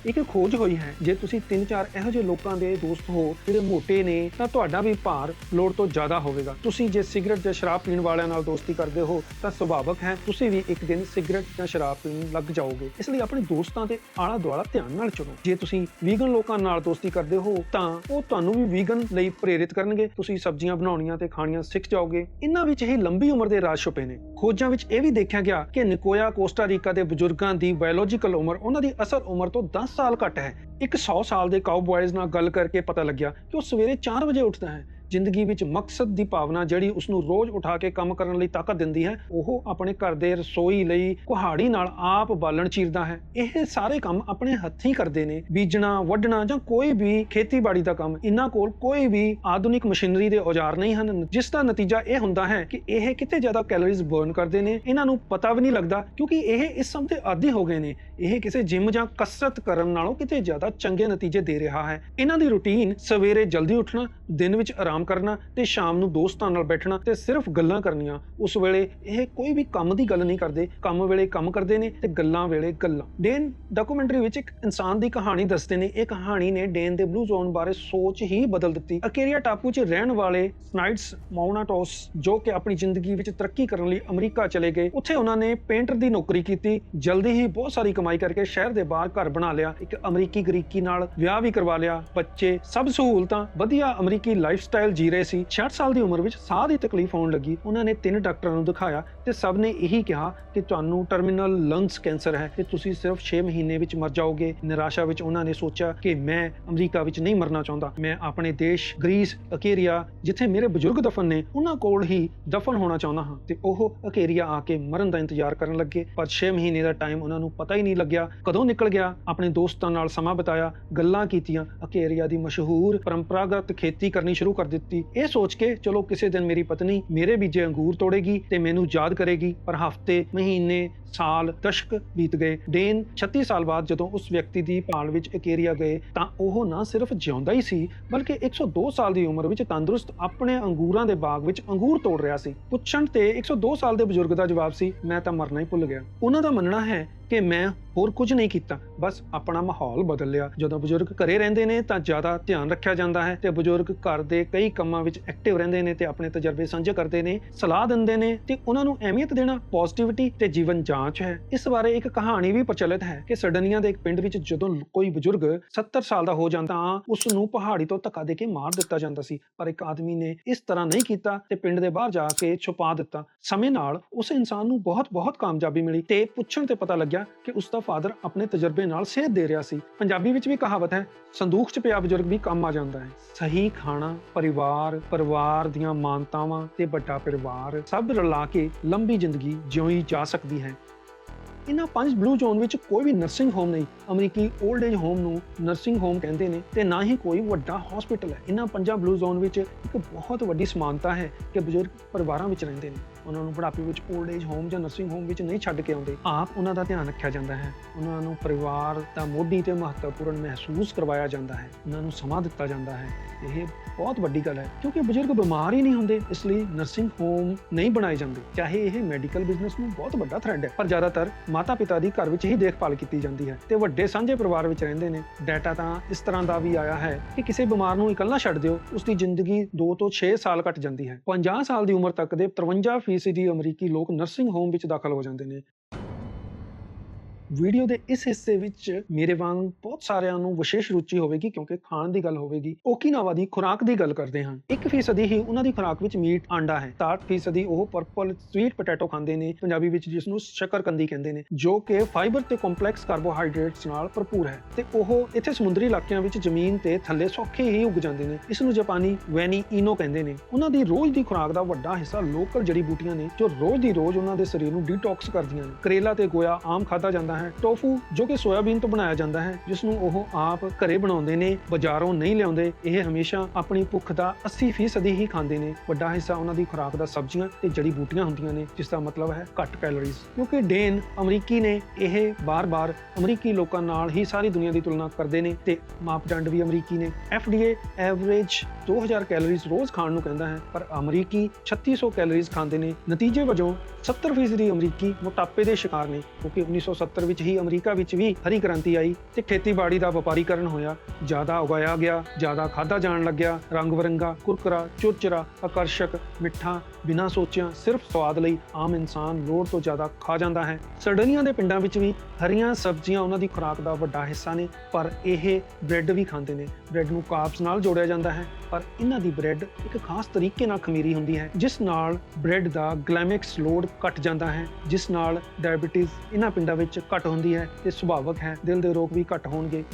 Speaker 1: ਇੱਕ ਖੋਜ ਹੋਈ ਹੈ, ਜੇ ਤੁਸੀਂ 3-4 ਇਹੋ ਜਿਹੇ ਲੋਕਾਂ ਦੇ ਦੋਸਤ ਹੋ, ਜਿਹੜੇ ਮੋਟੇ ਨੇ, ਤਾਂ ਤੁਹਾਡਾ ਵੀ ਭਾਰ ਲੋੜ ਤੋਂ ਜ਼ਿਆਦਾ ਹੋਵੇਗਾ। ਤੁਸੀਂ ਜੇ ਸਿਗਰਟ ਜਾਂ ਸ਼ਰਾਬ ਪੀਣ ਵਾਲਿਆਂ ਨਾਲ ਦੋਸਤੀ ਕਰਦੇ ਹੋ, ਤਾਂ ਸੁਭਾਵਕ ਹੈ ਤੁਸੀਂ ਵੀ ਇੱਕ ਦਿਨ ਸਿਗਰਟ ਜਾਂ ਸ਼ਰਾਬ ਪੀਣ ਲੱਗ ਜਾਓਗੇ। ਇਸ ਲਈ ਆਪਣੇ ਦੋਸਤਾਂ ਦੇ ਆਲਾ ਦੁਆਲਾ ਧਿਆਨ ਨਾਲ ਚੁਣੋ ਜੇ ਤੁਸੀਂ ਵੀਗਨ ਲੋਕਾਂ ਨਾਲ ਦੋਸਤੀ ਕਰਦੇ ਹੋ, ਤਾਂ ਉਹ ਤੁਹਾਨੂੰ ਵੀ ਵੀਗਨ ਲਈ ਪ੍ਰੇਰਿਤ ਕਰਨਗੇ। ਤੁਸੀਂ ਸਬਜ਼ੀਆਂ ਬਣਾਉਣੀਆਂ ਤੇ ਖਾਣੀਆਂ ਸਿੱਖ ਜਾਓਗੇ। ਇਹਨਾਂ ਵਿੱਚ ਹੀ ਲੰਬੀ ਉਮਰ ਦੇ ਰਾਜ ਛੁਪੇ ਨੇ। ਖੋਜਾਂ ਵਿੱਚ ਇਹ ਵੀ ਦੇਖਿਆ ਗਿਆ ਕਿ ਨਿਕੋਇਆ ਕੋਸਟਾ ਰੀਕਾ ਦੇ ਬਜ਼ੁਰਗਾਂ ਦੀ ਬਾਇਓਲੋਜੀਕਲ ਉਮਰ, ਉਹਨਾਂ ਦੀ ਅਸਲ ਉਮਰ ਤੋਂ 10 ਸਾਲ ਘੱਟ ਹੈ। ਇੱਕ 100 ਸਾਲ ਦੇ ਕਾਊਬॉयਜ਼ ਨਾਲ ਗੱਲ ਕਰਕੇ ਪਤਾ ਲੱਗਿਆ ਕਿ ਉਹ ਸਵੇਰੇ 4 ਵਜੇ ਉੱਠਦਾ ਹੈ। ਜ਼ਿੰਦਗੀ ਵਿੱਚ ਮਕਸਦ ਦੀ ਭਾਵਨਾ ਜਿਹੜੀ ਉਸ ਨੂੰ ਰੋਜ਼ ਉਠਾ ਕੇ ਕੰਮ ਕਰਨ ਲਈ ਤਾਕਤ ਦਿੰਦੀ ਹੈ, ਉਹ ਆਪਣੇ ਘਰ ਦੇ ਰਸੋਈ ਲਈ ਕੁਹਾੜੀ ਨਾਲ ਆਪ ਬਾਲਣ ਚੀਰਦਾ ਹੈ। ਇਹ ਸਾਰੇ ਕੰਮ ਆਪਣੇ ਹੱਥੀਂ ਕਰਦੇ ਨੇ। ਬੀਜਣਾ, ਵੱਢਣਾ ਜਾਂ ਕੋਈ ਵੀ ਖੇਤੀਬਾੜੀ ਦਾ ਕੰਮ, ਇਹਨਾਂ ਕੋਲ ਕੋਈ ਵੀ ਆਧੁਨਿਕ ਮਸ਼ੀਨਰੀ ਦੇ ਔਜ਼ਾਰ ਨਹੀਂ ਹਨ। ਜਿਸ ਦਾ ਨਤੀਜਾ ਇਹ ਹੁੰਦਾ ਹੈ ਕਿ ਇਹ ਕਿਤੇ ਜ਼ਿਆਦਾ ਕੈਲੋਰੀਜ਼ ਬਰਨ ਕਰਦੇ ਨੇ। ਇਹਨਾਂ ਨੂੰ ਪਤਾ ਵੀ ਨਹੀਂ ਲੱਗਦਾ ਕਿਉਂਕਿ ਇਹ ਇਸ ਸਭ ਦੇ ਆਦੀ ਹੋ ਗਏ ਨੇ। ਇਹ ਕਿਸੇ ਜਿਮ ਜਾਂ ਕਸਰਤ ਕਰਨ ਨਾਲੋਂ ਕਿਤੇ ਜ਼ਿਆਦਾ ਚੰਗੇ ਨਤੀਜੇ ਦੇ ਰਿਹਾ ਹੈ। ਇਹਨਾਂ ਦੀ ਰੁਟੀਨ ਸਵੇਰੇ ਜਲਦੀ ਉੱਠਣਾ ਦਿਨ ਵਿੱਚ ਆਰਾਮ ਕਰਨਾ ਤੇ ਸ਼ਾਮ ਨੂੰ ਦੋਸਤਾਂ ਨਾਲ ਬੈਠਣਾ ਤੇ ਸਿਰਫ ਗੱਲਾਂ ਕਰਨੀਆਂ, ਉਸ ਵੇਲੇ ਇਹ ਕੋਈ ਵੀ ਕੰਮ ਦੀ ਗੱਲ ਨਹੀਂ ਕਰਦੇ, ਕੰਮ ਵੇਲੇ ਕੰਮ ਕਰਦੇ ਨੇ ਤੇ ਗੱਲਾਂ ਵੇਲੇ ਗੱਲਾਂ। ਡੇਨ ਡਾਕੂਮੈਂਟਰੀ ਵਿੱਚ ਇੱਕ ਇਨਸਾਨ ਦੀ ਕਹਾਣੀ ਦੱਸਦੇ ਨੇ, ਇਹ ਕਹਾਣੀ ਨੇ ਡੇਨ ਦੇ ਬਲੂ ਜ਼ੋਨ ਬਾਰੇ ਸੋਚ ਹੀ ਬਦਲ ਦਿੱਤੀ। ਅਕੇਰੀਆ ਟਾਪੂ 'ਚ ਰਹਿਣ ਵਾਲੇ ਸਨਾਈਡਸ ਮਾਊਨਾਟੋਸ, ਜੋ ਕਿ ਆਪਣੀ ਜ਼ਿੰਦਗੀ ਵਿੱਚ ਤਰੱਕੀ ਕਰਨ ਲਈ ਅਮਰੀਕਾ ਚਲੇ ਗਏ, ਉੱਥੇ ਉਹਨਾਂ ਨੇ ਪੇਂਟਰ ਦੀ ਨੌਕਰੀ ਕੀਤੀ, ਜਲਦੀ ਹੀ ਬਹੁਤ ਸਾਰੀ ਕਮਾਈ ਕਰਕੇ ਸ਼ਹਿਰ ਦੇ ਬਾਹਰ ਘਰ ਬਣਾ ਲਿਆ, ਇੱਕ ਅਮਰੀਕੀ ਗਰੀਕੀ ਨਾਲ ਵਿਆਹ ਵੀ ਕਰਵਾ ਲਿਆ, ਬੱਚੇ, ਸਭ ਸਹੂਲਤਾਂ, ਵਧੀਆ ਅਮਰੀਕੀ ਲਾਈਫਸਟਾਈਲ ਜੀ ਰਹੇ ਸੀ? 66 ਸਾਲ ਦੀ ਉਮਰ ਵਿੱਚ ਸਾਹ ਦੀ ਤਕਲੀਫ ਆਉਣ ਲੱਗੀ। ਉਹਨਾਂ ਨੇ ਤਿੰਨ ਡਾਕਟਰਾਂ ਨੂੰ ਦਿਖਾਇਆ ਤੇ ਸਭ ਨੇ ਇਹੀ ਕਿਹਾ ਕਿ ਤੁਹਾਨੂੰ ਟਰਮੀਨਲ ਲੰਗਸ ਕੈਂਸਰ ਹੈ ਤੇ ਤੁਸੀਂ ਸਿਰਫ 6 ਮਹੀਨੇ ਵਿੱਚ ਮਰ ਜਾਓਗੇ। ਨਿਰਾਸ਼ਾ ਵਿੱਚ ਉਹਨਾਂ ਨੇ ਸੋਚਿਆ ਕਿ ਮੈਂ ਅਮਰੀਕਾ ਵਿੱਚ ਨਹੀਂ ਮਰਨਾ ਚਾਹੁੰਦਾ। ਮੈਂ ਆਪਣੇ ਦੇਸ਼ ਗ੍ਰੀਸ, ਅਕੇਰੀਆ, ਜਿੱਥੇ ਮੇਰੇ ਬਜ਼ੁਰਗ ਦਫਨ ਨੇ, ਉਹਨਾਂ ਕੋਲ ਹੀ ਦਫਨ ਹੋਣਾ ਚਾਹੁੰਦਾ ਹਾਂ। ਤੇ ਉਹ ਅਕੇਰੀਆ ਆ ਕੇ ਮਰਨ ਦਾ ਇੰਤਜ਼ਾਰ ਕਰਨ ਲੱਗੇ। ਪਰ 6 ਮਹੀਨੇ ਦਾ ਟਾਈਮ ਉਹਨਾਂ ਨੂੰ ਪਤਾ ਹੀ ਨਹੀਂ ਲੱਗਿਆ। ਕਦੋਂ ਨਿਕਲ ਗਿਆ? ਆਪਣੇ ਦੋਸਤਾਂ ਨਾਲ ਸਮਾਂ ਬਿਤਾਇਆ, ਗੱਲਾਂ ਕੀਤੀਆਂ। ਅਕੇਰੀਆ ਦੀ ਮਸ਼ਹੂਰ ਪਰੰਪਰਾਗਤ ਖੇਤੀ ਕਰਨੀ ਸ਼ੁਰੂ ਕਰ ਦਿੱਤੀ। ਇਹ ਸੋਚ ਕੇ, ਚਲੋ ਕਿਸੇ ਦਿਨ ਮੇਰੀ ਪਤਨੀ ਮੇਰੇ ਬੀਜੇ ਅੰਗੂਰ ਤੋੜੇਗੀ ਤੇ ਮੈਨੂੰ ਯਾਦ ਕਰੇਗੀ, ਪਰ ਹਫ਼ਤੇ, ਮਹੀਨੇ, ਸਾਲ, ਦਸ਼ਕ ਬੀਤ ਗਏ। ਡੇਨ 36 ਸਾਲ ਬਾਅਦ ਜਦੋਂ ਉਸ ਵਿਅਕਤੀ ਦੀ ਭਾਲ ਵਿੱਚ ਅਕੇਰੀਆ ਗਏ, ਤਾਂ ਉਹ ਨਾ ਸਿਰਫ ਜਿਉਂਦਾ ਹੀ ਸੀ, ਬਲਕਿ 102 ਸਾਲ ਦੀ ਉਮਰ ਵਿੱਚ ਤੰਦਰੁਸਤ ਆਪਣੇ ਅੰਗੂਰਾਂ ਦੇ ਬਾਗ ਵਿੱਚ ਅੰਗੂਰ ਤੋੜ ਰਿਹਾ ਸੀ। ਪੁੱਛਣ ਤੇ 102 ਸਾਲ ਦੇ ਬਜ਼ੁਰਗ ਦਾ ਜਵਾਬ ਸੀ, ਮੈਂ ਤਾਂ ਮਰਨਾ ਹੀ ਭੁੱਲ ਗਿਆ। ਉਹਨਾਂ ਦਾ ਮੰਨਣਾ ਹੈ ਕਿ ਮੈਂ ਹੋਰ ਕੁਝ ਨਹੀਂ ਕੀਤਾ। ਬਸ ਆਪਣਾ ਮਾਹੌਲ ਬਦਲ ਲਿਆ। ਜਦੋਂ ਬਜ਼ੁਰਗ ਘਰੇ ਰਹਿੰਦੇ ਨੇ ਤਾਂ ਜ਼ਿਆਦਾ ਧਿਆਨ ਰੱਖਿਆ ਜਾਂਦਾ ਹੈ ਤੇ ਬਜ਼ੁਰਗ ਘਰ ਦੇ ਕਈ ਕੰਮਾਂ ਵਿੱਚ ਐਕਟਿਵ ਰਹਿੰਦੇ ਨੇ ਤੇ ਆਪਣੇ ਤਜਰਬੇ ਸਾਂਝੇ ਕਰਦੇ ਨੇ, ਸਲਾਹ ਦਿੰਦੇ ਨੇ ਤੇ ਉਹਨਾਂ ਨੂੰ ਅਹਿਮੀਅਤ ਦੇਣਾ ਪੋਜ਼ਿਟਿਵਿਟੀ ਤੇ ਜੀਵਨ ਜਾਂਚ ਹੈ। ਇਸ ਬਾਰੇ ਇੱਕ ਕਹਾਣੀ ਵੀ ਪ੍ਰਚਲਿਤ ਹੈ ਕਿ ਸਡਨੀਆਂ ਦੇ ਇੱਕ ਪਿੰਡ ਵਿੱਚ ਜਦੋਂ ਕੋਈ ਬਜ਼ੁਰਗ 70 ਸਾਲ ਦਾ ਹੋ ਜਾਂਦਾ ਤਾਂ ਉਸ ਨੂੰ ਪਹਾੜੀ ਤੋਂ ਧੱਕਾ ਦੇ ਕੇ ਮਾਰ ਦਿੱਤਾ ਜਾਂਦਾ ਸੀ। ਪਰ ਇੱਕ ਆਦਮੀ ਨੇ ਇਸ ਤਰ੍ਹਾਂ ਨਹੀਂ ਕੀਤਾ ਤੇ ਪਿੰਡ ਦੇ ਬਾਹਰ ਜਾ ਕੇ ਛੁਪਾ ਦਿੱਤਾ। ਸਮੇਂ ਨਾਲ ਉਸ ਇਨਸਾਨ ਨੂੰ ਬਹੁਤ ਬਹੁਤ ਕਾਮਯਾਬੀ ਮਿਲੀ ਤੇ ਪੁੱਛਣ ਤੇ ਪਤਾ ਲੱਗਿਆ ਕਿ ਉਸ ਦਾ ਫਾਦਰ ਆਪਣੇ ਤਜਰਬੇ ਨਾਲ ਸੇਧ ਦੇ ਰਿਹਾ ਸੀ। ਪੰਜਾਬੀ ਵਿੱਚ ਵੀ ਕਹਾਵਤ ਹੈ ਸੰਦੂਕ 'ਚ ਪਿਆ ਬਜ਼ੁਰਗ ਵੀ ਕੰਮ ਆ ਜਾਂਦਾ ਹੈ। ਸਹੀ ਖਾਣਾ, ਪਰਿਵਾਰ ਪਰਿਵਾਰ ਦੀਆਂ ਮਾਨਤਾਵਾਂ ਤੇ ਵੱਡਾ ਪਰਿਵਾਰ, ਸਭ ਰਲਾ ਕੇ ਲੰਬੀ ਜ਼ਿੰਦਗੀ ਜਿਉਈ ਜਾ ਸਕਦੀ ਹੈ। ਇਹਨਾਂ ਪੰਜ ਬਲੂ ਜ਼ੋਨ ਵਿੱਚ ਕੋਈ ਵੀ ਨਰਸਿੰਗ ਹੋਮ ਨਹੀਂ, ਅਮਰੀਕੀ 올ਡ ਏਜ ਹੋਮ ਨੂੰ ਨਰਸਿੰਗ ਹੋਮ ਕਹਿੰਦੇ ਨੇ ਤੇ ਨਾ ਹੀ ਕੋਈ ਵੱਡਾ ਹਸਪੀਟਲ ਹੈ। ਇਹਨਾਂ ਪੰਜਾਂ ਬਲੂ ਜ਼ੋਨ ਵਿੱਚ ਇੱਕ ਬਹੁਤ ਵੱਡੀ ਸਮਾਨਤਾ ਹੈ ਕਿ ਬਜ਼ੁਰਗ ਪਰਿਵਾਰਾਂ ਵਿੱਚ ਰਹਿੰਦੇ ਨੇ। ਉਹਨਾਂ ਨੂੰ ਬੁਢਾਪੇ ਵਿੱਚ 올ਡ ਏਜ ਹੋਮ ਜਾਂ ਨਰਸਿੰਗ ਹੋਮ ਵਿੱਚ ਨਹੀਂ ਛੱਡ ਕੇ ਆਉਂਦੇ, ਆਪ ਉਹਨਾਂ ਦਾ ਧਿਆਨ ਰੱਖਿਆ ਜਾਂਦਾ ਹੈ। ਉਹਨਾਂ ਨੂੰ ਪਰਿਵਾਰ ਦਾ ਮੋਢੀ ਤੇ ਮਹੱਤਵਪੂਰਨ ਮਹਿਸੂਸ ਕਰਵਾਇਆ ਜਾਂਦਾ ਹੈ। ਉਹਨਾਂ ਨੂੰ ਸਮਾਂ ਦਿੱਤਾ ਜਾਂਦਾ ਹੈ। ਇਹ ਬਹੁਤ ਵੱਡੀ ਗੱਲ ਹੈ, ਕਿਉਂਕਿ ਬਜ਼ੁਰਗ ਬਿਮਾਰ ਹੀ ਨਹੀਂ ਹੁੰਦੇ, ਇਸ ਲਈ ਨਰਸਿੰਗ ਹੋਮ ਨਹੀਂ ਬਣਾਏ ਜਾਂਦੇ। ਚਾਹੇ ਇਹ ਮੈਡੀਕਲ ਬਿਜ਼ਨਸ ਨੂੰ ਬਹੁਤ ਵੱਡਾ ਥ੍ਰੈਡ ਹੈ, ਪਰ ਜ਼ਿਆਦਾਤਰ ਮਾਤਾ ਪਿਤਾ ਦੀ ਘਰ ਵਿੱਚ ਹੀ ਦੇਖਭਾਲ ਕੀਤੀ ਜਾਂਦੀ ਹੈ ਤੇ ਵੱਡੇ ਸਾਂਝੇ ਪਰਿਵਾਰ ਵਿੱਚ ਰਹਿੰਦੇ ਨੇ। ਡਾਟਾ ਤਾਂ ਇਸ ਤਰ੍ਹਾਂ ਦਾ ਵੀ ਆਇਆ ਹੈ ਕਿ ਕਿਸੇ ਬਿਮਾਰ ਨੂੰ ਇਕੱਲਾ ਛੱਡ ਦਿਓ ਉਸ ਦੀ ਜ਼ਿੰਦਗੀ 2 ਤੋਂ 6 ਸਾਲ ਘਟ ਜਾਂਦੀ ਹੈ। 50 ਸਾਲ ਦੀ ਉਮਰ ਤੱਕ ਦੇ 53% ਅਮਰੀਕੀ ਲੋਕ ਨਰਸਿੰਗ ਹੋਮ ਵਿੱਚ ਦਾਖਲ ਹੋ ਜਾਂਦੇ ਨੇ। ਵੀਡੀਓ ਦੇ ਇਸ ਹਿੱਸੇ ਵਿੱਚ ਮੇਰੇ ਵਾਂਗ ਬਹੁਤ ਸਾਰਿਆਂ ਨੂੰ ਵਿਸ਼ੇਸ਼ ਰੁਚੀ ਹੋਵੇਗੀ, ਕਿਉਂਕਿ ਖਾਣ ਦੀ ਗੱਲ ਹੋਵੇਗੀ। ਓਕੀਨਾਵਾ ਦੀ ਖੁਰਾਕ ਦੀ ਗੱਲ ਕਰਦੇ ਹਾਂ। 1% ਹੀ ਉਹਨਾਂ ਦੀ ਖੁਰਾਕ ਵਿੱਚ ਮੀਟ, ਆਂਡਾ ਹੈ। 60% ਉਹ ਪਰਪਲ ਸਵੀਟ ਪੋਟੈਟੋ ਖਾਂਦੇ ਨੇ, ਪੰਜਾਬੀ ਵਿੱਚ ਜਿਸ ਨੂੰ ਸ਼ੱਕਰਕੰਦੀ ਕਹਿੰਦੇ ਨੇ, ਜੋ ਕਿ ਫਾਈਬਰ ਤੇ ਕੰਪਲੈਕਸ ਕਾਰਬੋਹਾਈਡਰੇਟਸ ਨਾਲ ਭਰਪੂਰ ਹੈ। ਤੇ ਉਹ ਇੱਥੇ ਸਮੁੰਦਰੀ ਇਲਾਕਿਆਂ ਵਿੱਚ ਜ਼ਮੀਨ ਤੇ ਥੱਲੇ ਸੌਖੇ ਹੀ ਉੱਗ ਜਾਂਦੇ ਨੇ। ਇਸ ਨੂੰ ਜਾਪਾਨੀ ਵੈਨੀ ਇਨੋ ਕਹਿੰਦੇ ਨੇ। ਉਹਨਾਂ ਦੀ ਰੋਜ਼ ਦੀ ਖੁਰਾਕ ਦਾ ਵੱਡਾ ਹਿੱਸਾ ਲੋਕਲ ਜੜੀ ਬੂਟੀਆਂ ਨੇ, ਜੋ ਰੋਜ਼ ਦੀ ਰੋਜ਼ ਉਹਨਾਂ ਦੇ ਸਰੀਰ ਨੂੰ ਡੀਟੌਕਸ ਕਰਦੀਆਂ ਨੇ। ਕਰੇਲਾ ਤੇ ਗੋਇਆ ਆਮ ਖਾਦਾ ਜਾਂਦਾ ਹੈ। ਟੋਫੂ ਜੋ ਕਿ ਸੋਇਆਬੀਨ ਤੋਂ ਬਣਾਇਆ ਜਾਂਦਾ ਹੈ ਜਿਸ ਨੂੰ ਉਹ ਆਪ ਘਰੇ ਬਣਾਉਂਦੇ ਨੇ, ਬਾਜ਼ਾਰੋਂ ਨਹੀਂ ਲਿਆਉਂਦੇ, ਇਹ ਹਮੇਸ਼ਾ ਆਪਣੀ ਭੁੱਖ ਦਾ 80% ਹੀ ਖਾਂਦੇ ਨੇ। ਵੱਡਾ ਹਿੱਸਾ ਉਹਨਾਂ ਦੀ ਖੁਰਾਕ ਦਾ ਸਬਜ਼ੀਆਂ ਤੇ ਜੜੀ ਬੂਟੀਆਂ ਹੁੰਦੀਆਂ ਨੇ, ਜਿਸ ਦਾ ਮਤਲਬ ਹੈ ਘੱਟ ਕੈਲੋਰੀਜ਼ ਕਿਉਂਕਿ ਡੇਨ ਅਮਰੀਕੀ ਨੇ ਇਹ ਬਾਰ-ਬਾਰ ਅਮਰੀਕੀ ਲੋਕਾਂ ਨਾਲ ਹੀ ਸਾਰੀ ਦੁਨੀਆ ਦੀ ਤੁਲਨਾ ਕਰਦੇ ਨੇ ਤੇ ਮਾਪਦੰਡ ਵੀ ਅਮਰੀਕੀ ਨੇ। FDA ਐਵਰੇਜ 2000 ਕੈਲੋਰੀਜ਼ ਰੋਜ਼ ਖਾਣ ਨੂੰ ਕਹਿੰਦਾ ਹੈ, ਪਰ ਅਮਰੀਕੀ 3600 ਕੈਲੋਰੀਜ਼ ਖਾਂਦੇ ਨੇ। ਨਤੀਜੇ ਵਜੋਂ 70% ਅਮਰੀਕੀ ਮੋਟਾਪੇ ਦੇ ਸ਼ਿਕਾਰ ਨੇ ਕਿਉਂਕਿ 1970 ਵਿੱਚ ਹੀ ਅਮਰੀਕਾ ਵਿੱਚ ਵੀ ਹਰੀ ਕ੍ਰਾਂਤੀ ਆਈ ਤੇ ਖੇਤੀਬਾੜੀ ਦਾ ਵਪਾਰੀਕਰਨ ਹੋਇਆ। ਜ਼ਿਆਦਾ ਉਗਾਇਆ ਗਿਆ, ਜ਼ਿਆਦਾ ਖਾਦਾ ਜਾਣ ਲੱਗਿਆ। ਰੰਗ ਬਰੰਗਾ, ਕੁਰਕਰਾ ਚੁਰਚਰਾ ਆਕਰਸ਼ਕ, ਮਿੱਠਾ, ਬਿਨਾਂ ਸੋਚਿਆ ਸਿਰਫ ਸਵਾਦ ਲਈ ਆਮ ਇਨਸਾਨ ਲੋੜ ਤੋਂ ਜ਼ਿਆਦਾ ਖਾ ਜਾਂਦਾ ਹੈ। ਸਰਡਨੀਆਂ ਦੇ ਪਿੰਡਾਂ ਵਿੱਚ ਵੀ ਹਰੀਆਂ ਸਬਜ਼ੀਆਂ ਉਹਨਾਂ ਦੀ ਖੁਰਾਕ ਦਾ ਵੱਡਾ ਹਿੱਸਾ ਨੇ, ਪਰ ਇਹ ਬ੍ਰੈਡ ਵੀ ਖਾਂਦੇ ਨੇ। ਬ੍ਰੈਡ ਨੂੰ ਕਾਰਬਸ ਨਾਲ ਜੋੜਿਆ ਜਾਂਦਾ ਹੈ। ਪਰ ਇਹਨਾਂ ਦੀ ਬ੍ਰੈਡ ਇੱਕ ਖਾਸ ਤਰੀਕੇ ਨਾਲ ਖਮੀਰੀ ਹੁੰਦੀ ਹੈ, ਜਿਸ ਨਾਲ ਬ੍ਰੈਡ ਦਾ ਗਲਾਈਮੈਕਸ ਲੋਡ ਘਟ ਜਾਂਦਾ ਹੈ, ਜਿਸ ਨਾਲ ਡਾਇਬੀਟੀਜ਼ ਇਹਨਾਂ ਪਿੰਡਾਂ ਵਿੱਚ ਘਟ ਹੁੰਦੀ ਹੈ ਤੇ ਸੁਭਾਵਕ ਹੈ, ਦਿਲ ਦੇ ਰੋਗ ਵੀ ਘਟ ਹੋਣਗੇ।